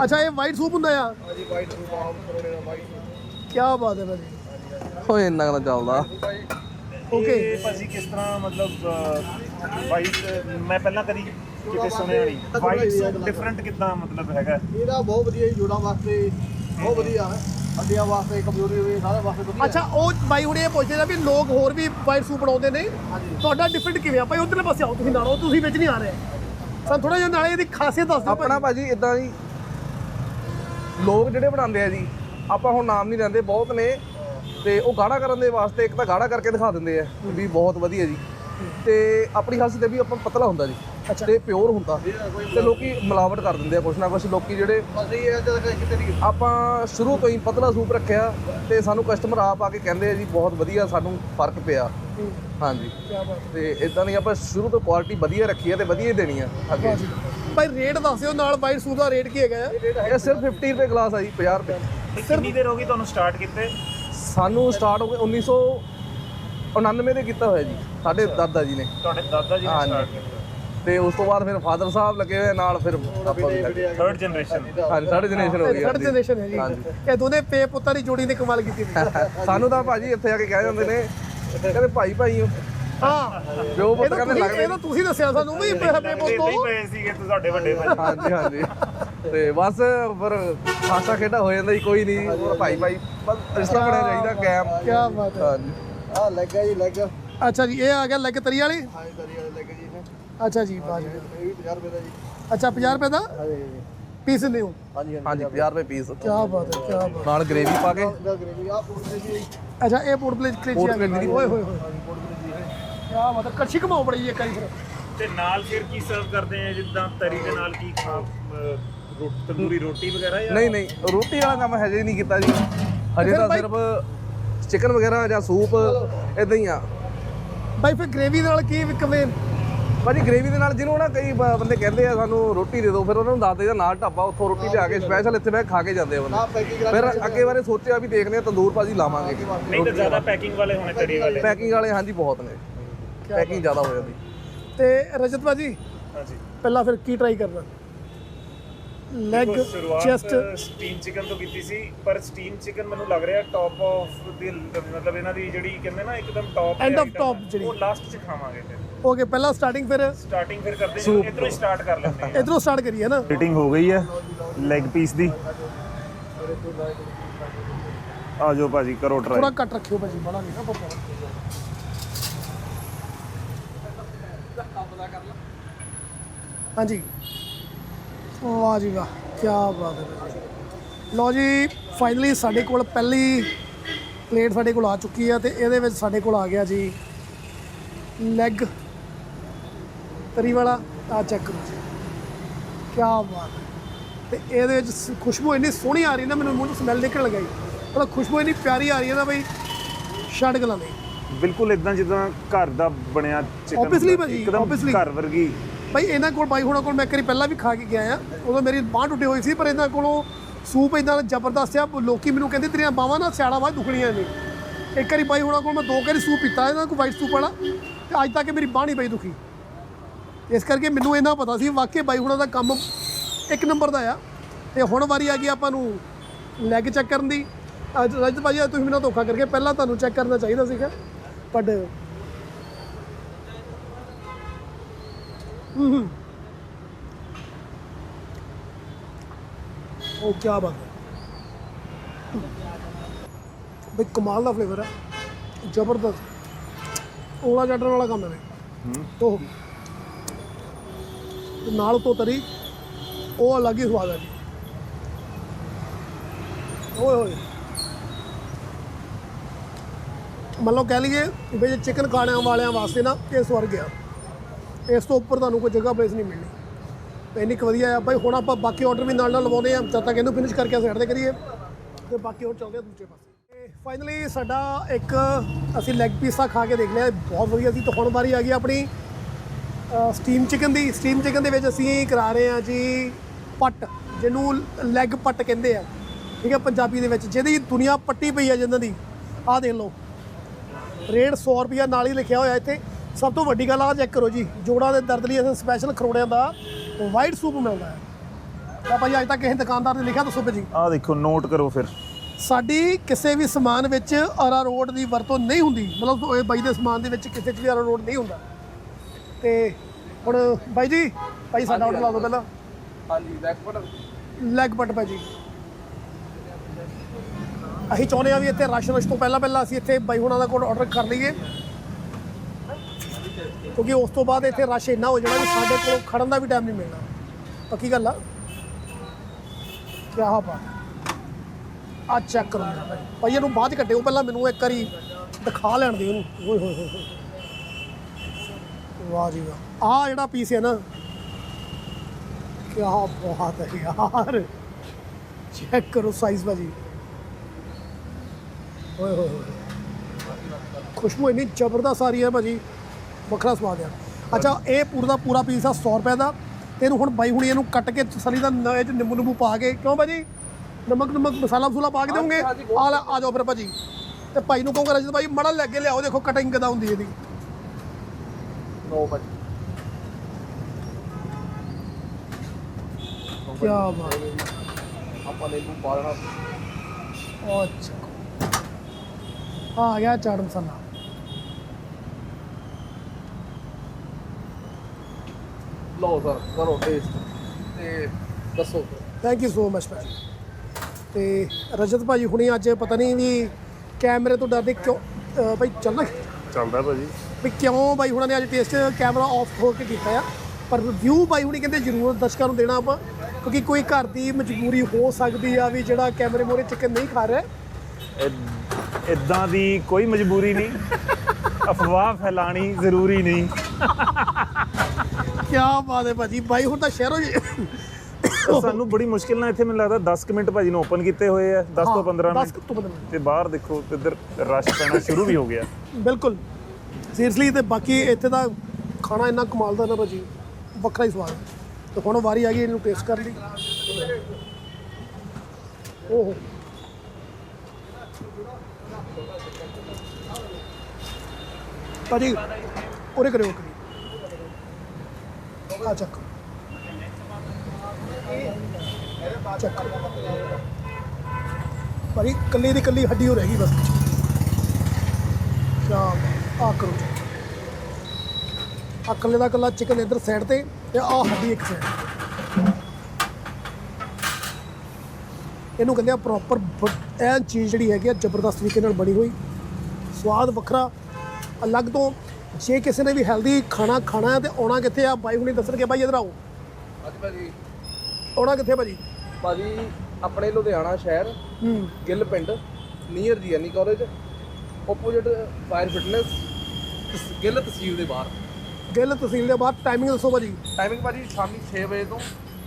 ਅੱਛਾ ਇਹ ਵਾਈਟ ਸੂਪ ਹੁੰਦਾ ਆ? ਜੀ ਵਾਈਟ ਸੂਪ ਆਉਂ ਕਰੋੜੇ ਦਾ ਵਾਈਟ ਕੀ ਬਾਤ ਹੈ ਭਾਜੀ। ਓਏ ਇੰਨਾ ਕੁ ਤਾਂ ਚੱਲਦਾ। Okay. ਇਹ ਭਾਜੀ ਕਿਸ ਤਰ੍ਹਾਂ ਮਤਲਬ ਵਾਈਟ ਮੈਂ ਪਹਿਲਾਂ ਕਦੀ ਕਿਤੇ ਸੁਣਿਆ ਨਹੀਂ। ਵਾਈਟ ਸੂਪ ਡਿਫਰੈਂਟ ਕਿਦਾਂ ਮਤਲਬ ਹੈਗਾ? ਇਹਦਾ ਬਹੁਤ ਵਧੀਆ ਜੀ ਜੋੜਾਂ ਵਾਸਤੇ ਬਹੁਤ ਵਧੀਆ ਹੈ। ਹੱਡੀਆਂ ਵਾਸਤੇ ਕਮਜ਼ੋਰੀ ਹੋਵੇ ਸਾਰੇ ਵਾਸਤੇ ਵਧੀਆ। ਅੱਛਾ ਉਹ ਬਾਈ ਹੁਣ ਇਹ ਪੁੱਛਦੇ ਨੇ ਵੀ ਲੋਕ ਹੋਰ ਵੀ ਵਾਈਟ ਸੂਪ ਬਣਾਉਂਦੇ ਨੇ? ਹਾਂਜੀ। ਤੁਹਾਡਾ ਡਿਫਰੈਂਟ ਕਿਵੇਂ ਆ? ਭਾਈ ਉਧਰਲੇ ਪਾਸੇ ਆਓ ਤੁਸੀਂ ਨਾਲੋਂ ਤੁਸੀਂ ਵਿੱਚ ਨਹੀਂ ਆ ਰਹੇ। ਸਾਨੂੰ ਥੋੜਾ ਜਿਹਾ ਨਾਲੇ ਇਹਦੀ ਖਾਸੀਅਤ ਦੱਸ ਦਿਓ ਆਪਣਾ ਭਾਜੀ ਇਦਾਂ ਜੀ। ਲੋਕ ਜਿਹੜੇ ਬਣਾਉਂਦੇ ਆ ਜੀ ਆਪਾਂ ਹੁਣ ਨਾਮ ਨਹੀਂ ਲੈਂਦੇ ਬਹੁਤ ਨੇ। ਤੇ ਉਹ ਗਾੜਾ ਕਰਨ ਦੇ ਵਾਸਤੇ ਇੱਕ ਤਾਂ ਗਾੜਾ ਕਰਕੇ ਦਿਖਾ ਦਿੰਦੇ ਆ ਵੀ ਬਹੁਤ ਵਧੀਆ ਜੀ। ਤੇ ਆਪਣੀ ਖਾਸੀਅਤ ਇਹ ਵੀ ਆਪਾਂ ਪਤਲਾ ਹੁੰਦਾ ਜੀ। ਤੇ ਪਿਓਰ ਹੁੰਦਾ। ਤੇ ਲੋਕੀ ਮਿਲਾਵਟ ਕਰ ਦਿੰਦੇ ਆ ਕੁਛ ਨਾ ਕੁਛ। ਲੋਕੀ ਜਿਹੜੇ ਆਪਾਂ ਸ਼ੁਰੂ ਤੋਂ ਹੀ ਪਤਲਾ ਸੂਪ ਰੱਖਿਆ ਤੇ ਸਾਨੂੰ ਕਸਟਮਰ ਆਪ ਆ ਕੇ ਕਹਿੰਦੇ ਆ ਜੀ ਬਹੁਤ ਵਧੀਆ ਸਾਨੂੰ ਫ਼ਰਕ ਪਿਆ। ਹਾਂਜੀ। ਕੀ ਬਾਤ ਤੇ ਇਦਾਂ ਦੀ ਆਪਾਂ ਸ਼ੁਰੂ ਤੋਂ ਕੁਆਲਿਟੀ ਵਧੀਆ ਰੱਖੀ ਹੈ ਤੇ ਵਧੀਆ ਹੀ ਦੇਣੀ ਆ ਅੱਗੇ। ਭਾਈ ਰੇਟ ਦੱਸ ਦਿਓ ਨਾਲ ਵਾਈਟ ਸੂਪ ਦਾ ਰੇਟ ਕੀ ਹੈਗਾ ਆ? ਇਹ ਸਿਰਫ 50 ਰੁਪਏ ਗਲਾਸ ਆ ਜੀ 50 ਰੁਪਏ। ਕਿੰਨੀ ਦੇਰ ਹੋ ਗਈ ਤੁਹਾਨੂੰ ਸਟਾਰਟ ਕੀਤੇ? ਸਾਨੂੰ ਸਟਾਰਟ ਹੋ ਗਏ 1999 ਦੇ ਕੀਤਾ ਹੋਇਆ ਜੀ ਸਾਡੇ ਦਾਦਾ ਜੀ ਨੇ। ਤੁਹਾਡੇ ਦਾਦਾ ਜੀ ਨੇ। ਸਟਾਰਟ ਕੀਤਾ। ਤੇ ਉਸ ਤੋਂ ਬਾਅਦ ਫਿਰ ਫਾਦਰ ਸਾਹਿਬ ਲੱਗੇ ਹੋਏ ਨਾਲ ਫਿਰ ਆਪਾਂ। ਥਰਡ ਜਨਰੇਸ਼ਨ ਹਾਂਜੀ ਸਾਡੇ ਜਨਰੇਸ਼ਨ ਹੋ ਗਈ ਥਰਡ। ਜਨਰੇਸ਼ਨ ਹੈ ਜੀ। ਇਹ ਦੋਨੇ ਪੇ ਪੁੱਤਾਂ ਦੀ ਜੋੜੀ ਨੇ ਕਮਾਲ ਕੀਤੀ। ਸਾਨੂੰ ਤਾਂ ਭਾਜੀ ਇੱਥੇ ਆ ਕੇ ਕਹਿ ਜਾਂਦੇ ਨੇ ਕਹਿੰਦੇ ਭਾਈ ਭਾਈ ਹੋ। ਹਾਂ। ਜੋ ਇਹ ਪੁੱਤ ਤਾਂ ਕਹਿੰਦੇ ਤੁਸੀਂ ਲੱਗਦੇ ਇਹ ਤਾਂ ਤੁਸੀਂ ਦੱਸਿਆ ਸਾਨੂੰ ਵੀ ਪੇ ਲੱਗਦੇ ਪੁੱਤੋ ਨਹੀਂ ਪਏ ਸੀਗੇ ਤੁਹਾਡੇ ਵੱਡੇ ਭਾਈ। ਹਾਂਜੀ ਹਾਂਜੀ। ਤੇ ਬਸ ਫਿਰ ਹਾਸਾ ਖੇਡਾ ਹੋ ਜਾਂਦਾ ਜੀ ਕੋਈ ਨਹੀਂ। ਹੋਰ ਭਾਈ ਭਾਈ ਬਸ ਰਿਸ਼ਤਾ ਬਣਿਆ ਚਾਹੀਦਾ ਕਾਇਮ ਕੀ ਬਾਤ ਹੈ। ਹਾਂਜੀ। ਆ ਲੱਗਾ ਜੀ ਲੱਗ ਅੱਛਾ ਜੀ ਇਹ ਆ ਗਿਆ ਲੈਗ ਤਰੀ ਵਾਲੀ? ਹਾਂ ਦਰੀ ਵਾਲੇ ਲੱਗ ਜੀ ਇਹ। ਅੱਛਾ ਜੀ ਬਾਜੀ ਇਹ ਵੀ 50 ਰੁਪਏ ਦਾ ਜੀ। ਅੱਛਾ 50 ਰੁਪਏ ਦਾ? ਹਾਂਜੀ। ਪੀਸ ਹੋ ਹਾਂਜੀ ਹਾਂਜੀ 50 ਰੁਪਏ ਪੀਸ। ਕੀ ਬਾਤ ਹੈ ਕੀ ਬਾਤ ਨਾਲ ਗ੍ਰੇਵੀ ਪਾ ਕੇ? ਦਾ ਗ੍ਰੇਵੀ ਆ ਪੁੱਛਦੇ ਜੀ। ਅੱਛਾ ਇਹ ਪੋਰਟ ਪਲੇਟ ਪੋਰਟ ਆ ਪਲੇਟ ਦੀ। ਓਏ ਹੋਏ ਹੋਏ। ਕੀ ਬਾਤ ਹੈ ਕੜਛੀ ਘਮਾਓ ਬੜੀ ਇੱਕ ਵਾਰੀ ਫਿਰ। ਤੇ ਨਾਲ ਫਿਰ ਕੀ ਸਰਵ ਕਰਦੇ ਆ ਜਿੱਦਾਂ ਤਰੀ ਦੇ ਨਾਲ ਕੀ ਖਾ ਅਹ, ਰੋ- ਤੰਦੂਰੀ ਰੋਟੀ ਵਗੈਰਾ ਜਾਂ ਨਹੀਂ ਨਹੀਂ ਰੋਟੀ ਵਾਲਾ ਕੰਮ ਹਜੇ ਨਹੀਂ ਕੀਤਾ ਜੀ। ਹਜੇ ਫਿਰ ਤਾਂ ਬਾਈ- ਸਿਰਫ ਚਿਕਨ ਵਗੈਰਾ ਜਾਂ ਸੂਪ ਇਦਾਂ ਹੀ ਆ। ਬਾਈ ਫਿਰ ਗ੍ਰੇਵੀ ਨਾਲ ਕੀ ਕਿਵੇਂ ਭਾਜੀ ਗ੍ਰੇਵੀ ਦੇ ਨਾਲ ਜਿਹਨੂੰ ਨਾ ਕਈ ਬ- ਬੰਦੇ ਕਹਿੰਦੇ ਆ ਸਾਨੂੰ ਰੋਟੀ ਦੇ ਦਿਓ ਫਿਰ ਉਹਨਾਂ ਨੂੰ ਦੱਸ ਦੇਈਦਾ ਨਾਲ ਢਾਬਾ ਉੱਥੋਂ ਰੋਟੀ ਲਿਆ ਕੇ ਸਪੈਸ਼ਲ ਇੱਥੇ ਬਹਿ ਕੇ ਖਾ ਕੇ ਜਾਂਦੇ ਆ ਆ ਬੰਦੇ ਪੈਕਿੰਗ ਕਰਾ ਫਿਰ ਅੱਗੇ ਬਾਰੇ ਸੋਚਿਆ ਵੀ ਦੇਖਦੇ ਆ ਤੰਦੂਰ ਭਾਜੀ ਲਾਵਾਂਗੇ ਨਹੀਂ ਤਾਂ ਜ਼ਿਆਦਾ ਪੈਕਿੰਗ ਵਾਲੇ ਹੋਣੇ ਤਰੀ ਵਾਲੇ। ਪੈਕਿੰਗ ਵਾਲੇ ਹਾਂਜੀ ਬਹੁਤ ਨੇ। ਪੈਕਿੰਗ ਜ਼ਿਆਦਾ ਹੋ ਜਾਂਦੀ। ਤੇ ਰਜਤ ਬਾਜੀ ਹਾਂਜੀ। ਪਹਿਲਾਂ ਫਿਰ ਕੀ ਟਰਾਈ ਕਰਨਾ? ਲੈਗ ਦੇਖੋ, ਸ਼ੁਰੂਆਤ ਚੈਸਟ ਸਟੀਮ ਚਿਕਨ ਤੋਂ ਕੀਤੀ ਸੀ ਪਰ ਸਟੀਮ ਚਿਕਨ ਮੈਨੂੰ ਲੱਗ ਰਿਹਾ ਟੌਪ ਆਫ ਦੀ ਮਤਲਬ ਇਹਨਾਂ ਦੀ ਜਿਹੜੀ ਕਹਿੰਦੇ ਨਾ ਇੱਕਦਮ ਟੌਪ End of top ਜਿਹੜੀ। ਉਹ ਲਾਸਟ ਚ ਖਾਵਾਂਗੇ ਫਿਰ। ਓਕੇ ਪਹਿਲਾਂ ਸਟਾਰਟਿੰਗ ਫਿਰ ਸਟਾਰਟਿੰਗ ਫਿਰ ਕਰਦੇ ਹਾਂ ਇਧਰੋਂ ਹੀ ਸਟਾਰਟ ਕਰ ਲੈਂਦੇ ਹਾਂ। ਇਧਰੋਂ ਸਟਾਰਟ ਕਰੀਏ ਨਾ। ਫਿਟਿੰਗ ਹੋ ਗਈ ਹੈ ਲੈਗ ਪੀਸ ਦੀ। ਆ ਜਾਓ ਭਾਜੀ ਕਰੋ ਥੋੜਾ ਟਰਾਈ ਕੱਟ ਰੱਖਿਓ ਭਾਜੀ ਬੜਾ ਨਹੀਂ ਨਾ ਪਪਾ ਹਾਂਜੀ। ਵਾਹ ਜੀ ਵਾਹ ਕੀ ਬਾਤ ਹੈ ਭਾਜੀ। ਲਓ ਜੀ ਫਾਈਨਲੀ ਸਾਡੇ ਕੋਲ ਪਹਿਲੀ ਪਲੇਟ ਸਾਡੇ ਕੋਲ ਆ ਚੁੱਕੀ ਹੈ ਤੇ ਇਹਦੇ ਵਿੱਚ ਸਾਡੇ ਕੋਲ ਆ ਗਿਆ ਜੀ ਲੈਗ ਤਰੀ ਵਾਲਾ ਆ ਚੈੱਕ ਕਰੋ ਜੀ। ਕੀ ਬਾਤ ਹੈ। ਤੇ ਇਹਦੇ ਵਿੱਚ ਖੁਸ਼ਬੂ ਇੰਨੀ ਸੋਹਣੀ ਆ ਰਹੀ ਨਾ ਮੈਨੂੰ ਮੂੰਹ ਤੋਂ ਸਮੈਲ ਨਿਕਲਣ ਲੱਗੀ ਮਤਲਬ ਖੁਸ਼ਬੂ ਇੰਨੀ ਪਿਆਰੀ ਆ ਰਹੀ ਹੈ ਨਾ ਬਈ ਛੱਡ ਗਲਾਂ ਦੇ ਬਿਲਕੁਲ ਇਦਾਂ ਜਿੱਦਾਂ ਘਰ ਦਾ ਬਣਿਆ ਚਿਕਨ Obviously ਭਾਜੀ, obviously। ਘਰ ਵਰਗੀ। ਭਾਈ ਇਹਨਾਂ ਕੋਲ ਬਾਈ ਹੁਣਾਂ ਕੋਲ ਮੈਂ ਇੱਕ ਵਾਰੀ ਪਹਿਲਾਂ ਵੀ ਖਾ ਕੇ ਗਿਆ ਆ। ਉਦੋਂ ਮੇਰੀ ਬਾਂਹ ਟੁੱਟੀ ਹੋਈ ਸੀ ਪਰ ਇਹਨਾਂ ਕੋਲੋਂ ਸੂਪ ਇਦਾਂ ਜ਼ਬਰਦਸਤ ਆ। ਲੋਕੀ ਮੈਨੂੰ ਕਹਿੰਦੇ ਤੇਰੀਆਂ ਬਾਹਾਂ ਨਾ ਸਿਆੜਾ ਬਾਅਦ ਦੁਖਣੀਆਂ ਨੇ। ਇੱਕ ਵਾਰੀ ਬਾਈ ਹੁਣਾਂ ਕੋਲ ਮੈਂ ਦੋ ਵਾਰੀ ਸੂਪ ਪੀਤਾ ਇਹਨਾਂ ਕੋਲ ਵਾਈਟ ਸੂਪ ਵਾਲਾ। ਤੇ ਅੱਜ ਤੱਕ ਮੇਰੀ ਬਾਂਹ ਨਹੀਂ ਪਈ ਦੁਖੀ। ਇਸ ਕਰਕੇ ਮੈਨੂੰ ਇਹਨਾਂ ਪਤਾ ਸੀ ਵਾਕਈ ਬਾਈ ਹੁਣਾਂ ਦਾ ਕੰਮ ਇੱਕ ਨੰਬਰ ਦਾ ਆ। ਤੇ ਹੁਣ ਵਾਰੀ ਆ ਗਈ ਆਪਾਂ ਨੂੰ ਲੈਗ ਚੈੱਕ ਕਰਨ ਦੀ। ਅੱਜ ਰਜਤ ਅੱਜ ਤੁਸੀਂ ਮੈਨੂੰ ਧੋਖਾ ਕਰਕੇ ਪਹਿਲਾਂ ਤੁਹਾਨੂੰ ਚੈੱਕ ਕਰਨਾ ਚਾਹੀਦਾ ਸੀਗਾ ਬਟ ਉਹ ਕੀ ਬਾਤ ਹੈ। ਬਈ ਕਮਾਲ ਦਾ ਫਲੇਵਰ ਹੈ ਜ਼ਬਰਦਸਤ। ਔਲਾ ਚੱਟਣ ਵਾਲਾ ਕੰਮ ਹੈ ਬਈ। ਉਹ ਤੇ ਨਾਲ ਤੋਂ ਤਰੀ, ਉਹ ਅਲੱਗ ਹੀ ਸਵਾਦ ਹੈ ਜੀ। ਓਏ ਹੋਏ। ਮੰਨ ਕਹਿ ਲਈਏ ਵੀ ਜੇ ਚਿਕਨ ਖਾਣਿਆਂ ਵਾਲਿਆਂ ਵਾਸਤੇ ਨਾ ਇਹ ਸਵਰਗ ਆ। ਇਸ ਤੋਂ ਉੱਪਰ ਤੁਹਾਨੂੰ ਕੋਈ ਜਗ੍ਹਾ ਪਲੇਸ ਨਹੀਂ ਮਿਲਣੀ। ਇੰਨੀ ਕੁ ਵਧੀਆ ਆ। ਭਾਈ ਹੁਣ ਆਪਾਂ ਬਾਕੀ ਆਰਡਰ ਵੀ ਨਾਲ ਨਾਲ ਲਵਾਉਣੇ ਆ ਜਦ ਤੱਕ ਇਹਨੂੰ ਫਿਨਿਸ਼ ਕਰਕੇ ਸਾਈਡ ਤੇ ਕਰੀਏ। ਤੇ ਬਾਕੀ ਹੁਣ ਚੱਲਦੇ ਆ ਦੂਜੇ ਪਾਸੇ। ਫਾਈਨਲੀ ਸਾਡਾ ਇੱਕ ਅਸੀਂ ਲੈਗ ਪੀਸਾ ਖਾ ਕੇ ਦੇਖ ਲਿਆ। ਬਹੁਤ ਵਧੀਆ ਸੀ। ਤਾਂ ਹੁਣ ਵਾਰੀ ਆ ਗਈ ਆਪਣੀ ਸਟੀਮ ਚਿਕਨ ਦੀ ਸਟੀਮ ਚਿਕਨ ਦੇ ਵਿੱਚ ਅਸੀਂ ਕਰਾ ਰਹੇ ਹਾਂ ਜੀ ਪੱਟ ਜਿਹਨੂੰ ਲੈਗ ਪੱਟ ਕਹਿੰਦੇ ਆ। ਠੀਕ ਹੈ ਪੰਜਾਬੀ ਦੇ ਵਿੱਚ ਜਿਹਦੀ ਦੁਨੀਆ ਪੱਟੀ ਪਈ ਆ ਜਿੰਨਾਂ ਦੀ। ਆਹ ਦੇਖ ਲਓ। ਰੇਟ 100 ਰੁਪਿਆ ਨਾਲ ਹੀ ਲਿਖਿਆ ਹੋਇਆ ਇੱਥੇ। ਸਭ ਤੋਂ ਵੱਡੀ ਗੱਲ ਆ ਚੈੱਕ ਕਰੋ ਜੀ ਜੋੜਾਂ ਦੇ ਦਰਦ ਲਈ ਅਸੀਂ ਸਪੈਸ਼ਲ ਖਰੋੜਿਆਂ ਦਾ ਵਾਈਟ ਸੂਪ ਮਿਲਦਾ ਹੈ। ਤਾਂ ਭਾਈ ਅੱਜ ਤੱਕ ਕਿਸੇ ਦੁਕਾਨਦਾਰ ਨੇ ਲਿਖਿਆ ਦੱਸੋ ਭਾਜੀ ਆਹ ਦੇਖੋ ਨੋਟ ਕਰੋ ਫਿਰ। ਸਾਡੀ ਕਿਸੇ ਵੀ ਸਮਾਨ ਵਿੱਚ ਅਰਾਰੋਟ ਦੀ ਵਰਤੋਂ ਨਹੀਂ ਹੁੰਦੀ। ਮਤਲਬ ਇਹ ਬਾਈ ਦੇ ਸਮਾਨ ਦੇ ਵਿੱਚ ਕਿਸੇ 'ਚ ਵੀ ਅਰਾਰੋਟ ਨਹੀਂ ਹੁੰਦਾ। ਤੇ ਹੁਣ ਬਾਈ ਜੀ ਭਾਈ ਸਾਡਾ ਆਰਡਰ ਲਾ ਦਿਓ ਪਹਿਲਾਂ। ਹਾਂਜੀ ਲੈਗ ਪਟ ਲੈਗ ਪਟ ਭਾਜੀ ਅਸੀਂ ਚਾਹੁੰਦੇ ਆ ਵੀ ਇੱਥੇ ਰਸ਼ ਰਸ਼ ਤੋਂ ਪਹਿਲਾਂ ਪਹਿਲਾਂ ਅਸੀਂ ਇੱਥੇ ਬਾਈ ਹੁਣਾਂ ਦਾ ਕੋਲ ਆਰਡਰ ਕਰ ਲਈਏ। ਕਿਉਂਕਿ ਉਸ ਤੋਂ ਬਾਅਦ ਇੱਥੇ ਰਸ਼ ਇੰਨਾ ਹੋ ਜਾਣਾ ਵੀ ਸਾਡੇ ਕੋਲ ਖੜਨ ਦਾ ਵੀ ਟਾਈਮ ਨਹੀਂ ਮਿਲਣਾ। ਪੱਕੀ ਗੱਲ ਆ? ਕੀ ਬਾਤ ਆ। ਚੈੱਕ ਕਰੋ ਭਾਈ। ਭਾਈ ਇਹਨੂੰ ਬਾਅਦ ਕੱਟਿਓ ਪਹਿਲਾਂ ਮੈਨੂੰ ਇੱਕ ਵਾਰੀ ਦਿਖਾ ਲੈਣ ਦਿਓ ਇਹਨੂੰ। ਓਏ ਹੋਏ ਹੋਏ। ਵਾਹ ਜੀ ਵਾਹ। ਆ ਜਿਹੜਾ ਪੀਸ ਹੈ ਨਾ ਕੀ ਬਾਤ ਹੈ ਯਾਰ। ਚੈੱਕ ਕਰੋ ਸਾਈਜ਼ ਭਾਜੀ। ਓਏ ਹੋਏ ਖੁਸ਼ਬੂ ਇੰਨੀ ਜ਼ਬਰਦਸਤ ਆ ਰਹੀ ਹੈ ਭਾਜੀ। ਵੱਖਰਾ ਸਵਾਦ ਆ। ਅੱਛਾ ਇਹ ਪੂਰਾ ਦਾ ਪੂਰਾ ਪੀਸ ਆ 100 ਰੁਪਏ ਦਾ। ਤੇ ਇਹਨੂੰ ਹੁਣ ਬਾਈ ਹੁਣੀ ਇਹਨੂੰ ਕੱਟ ਕੇ ਤਸਲੀ ਦਾ ਇਹ ਚ ਨਿੰਬੂ ਨਿੰਬੂ ਪਾ ਕੇ ਕਿਉਂ ਭਾਜੀ? ਨਮਕ ਨਮਕ ਮਸਾਲਾ ਮਸੂਲਾ ਪਾ ਕੇ ਦੇਵੋਗੇ ਬਹੁਤ ਆ ਆ ਜਾਓ ਫਿਰ ਭਾਜੀ। ਤੇ ਭਾਈ ਨੂੰ ਕਹੂੰਗਾ ਰਜਤ ਭਾਈ ਮੜਾ ਲੈ ਕੇ ਲਿਆਓ। ਦੇਖੋ ਕਟਿੰਗ ਕਿਦਾਂ ਹੁੰਦੀ ਇਹਦੀ। ਨੋ ਭਾਜੀ ਕੀ ਬਾਤ। ਆਪਾਂ ਨਿੰਬੂ ਪਾ ਦੇਣਾ ਅੱਛਾ। ਆ ਗਿਆ ਚਾਟ ਮਸਾਲਾ ਲਓ ਸਰ ਕਰੋ ਟੇਸਟ ਤੇ ਦੱਸੋ। ਥੈਂਕ ਯੂ ਸੋ ਮਚ ਭਾਜੀ ਤੇ ਰਜਤ ਭਾਜੀ ਹੁਣੀ ਅੱਜ ਪਤਾ ਨਹੀਂ ਵੀ ਕੈਮਰੇ ਤੋਂ ਡਰਦੇ ਕਿਉਂ ਭਾਈ ਚੱਲਣਾ ਚੱਲਦਾ ਭਾਜੀ। ਵੀ ਕਿਉਂ ਬਾਈ ਹੁਣਾਂ ਨੇ ਅੱਜ ਟੇਸਟ ਕੈਮਰਾ ਆਫ ਹੋ ਕੇ ਕੀਤਾ ਆ? ਪਰ ਰਿਵਿਊ ਬਾਈ ਹੁਣੀ ਕਹਿੰਦੇ ਜ਼ਰੂਰ ਦਰਸ਼ਕਾਂ ਨੂੰ ਦੇਣਾ ਆਪਾਂ ਕਿਉਂਕਿ ਕੋਈ ਘਰ ਦੀ ਮਜਬੂਰੀ ਹੋ ਸਕਦੀ ਆ ਵੀ ਜਿਹੜਾ ਕੈਮਰੇ ਮੋਰੇ ਚਿਕਨ ਨਹੀਂ ਖਾ ਰਿਹਾ। ਇਦਾਂ ਦੀ ਕੋਈ ਮਜਬੂਰੀ ਨਹੀਂ। ਅਫਵਾਹ ਫੈਲਾਣੀ ਜ਼ਰੂਰੀ ਨਹੀਂ। ਕੀ ਬਾਤ ਹੈ ਭਾਜੀ ਬਾਈ ਹੁਣ ਤਾਂ ਸ਼ਹਿਰੋਂ ਤਾਂ ਸਾਨੂੰ ਬੜੀ ਮੁਸ਼ਕਿਲ ਨਾਲ ਇੱਥੇ ਮੈਨੂੰ ਲੱਗਦਾ 10 ਕੁ ਮਿੰਟ ਭਾਜੀ ਨੂੰ ਓਪਨ ਕੀਤੇ ਹੋਏ ਆ 10 ਤੋਂ 15 10 ਮਿੰਟ। ਤੋਂ 15 ਮਿੰਟ। ਤੇ ਬਾਹਰ ਦੇਖੋ ਤੇ ਇੱਧਰ ਰਸ਼ ਪੈਣਾ ਸ਼ੁਰੂ ਵੀ ਹੋ ਗਿਆ। ਬਿਲਕੁਲ। ਸੀਰੀਅਸਲੀ ਤੇ ਬਾਕੀ ਇੱਥੇ ਦਾ ਖਾਣਾ ਇੰਨਾ ਕਮਾਲ ਦਾ ਨਾ ਭਾਜੀ, ਵੱਖਰਾ ਹੀ ਸਵਾਦ ਹੈ। ਤੇ ਹੁਣ ਵਾਰੀ ਆ ਗਈ, ਇਹਨੂੰ ਟੇਸਟ ਕਰ ਲਈ। ਓਹੋ। ਭਾਜੀ, ਉਰੇ ਕਰਿਓ ਕਰੀ ਆ ਚੱਕ। ਚੱਕ। ਭਾਜੀ ਕੱਲੀ ਦੀ ਕੱਲੀ ਹੱਡੀ ਹੋ ਰਹਿ ਗਈ ਬਸ ਸ਼ਾਮ ਆ ਕਰੋ ਆ ਕੱਲੇ ਦਾ ਕੱਲਾ ਚਿਕਨ ਇੱਧਰ ਸਾਈਡ ਤੇ ਤੇ ਆ ਹੱਡੀ ਇੱਕ ਸਾਈਡ ਇਹਨੂੰ ਕਹਿੰਦੇ ਆ ਪ੍ਰੋਪਰ ਐਨ ਚੀਜ਼ ਜਿਹੜੀ ਹੈਗੀ ਆ ਜ਼ਬਰਦਸਤ ਤਰੀਕੇ ਨਾਲ ਬਣੀ ਹੋਈ। ਸਵਾਦ ਵੱਖਰਾ ਅਲੱਗ ਤੋਂ। ਜੇ ਕਿਸੇ ਨੇ ਵੀ ਹੈਲਦੀ ਖਾਣਾ ਖਾਣਾ ਹੈ ਤੇ ਆਉਣਾ ਕਿੱਥੇ ਆ? ਬਾਈ ਹੁਣੀ ਦੱਸਣਗੇ ਬਾਈ ਇਧਰ ਆਓ। ਅੱਜ ਭਾਜੀ। ਆਉਣਾ ਕਿੱਥੇ ਭਾਜੀ? ਭਾਜੀ ਆਪਣੇ ਲੁਧਿਆਣਾ ਸ਼ਹਿਰ ਹੂੰ। ਗਿੱਲ ਪਿੰਡ near GNE college opposite fire fitness Gill ਤਹਿਸੀਲ ਦੇ ਬਾਹਰ ਗਿੱਲ ਤਹਿਸੀਲ ਦੇ ਬਾਅਦ ਟਾਈਮਿੰਗ ਦੱਸੋ ਭਾਜੀ ਟਾਈਮਿੰਗ ਭਾਜੀ ਸ਼ਾਮੀ 6 ਵਜੇ ਤੋਂ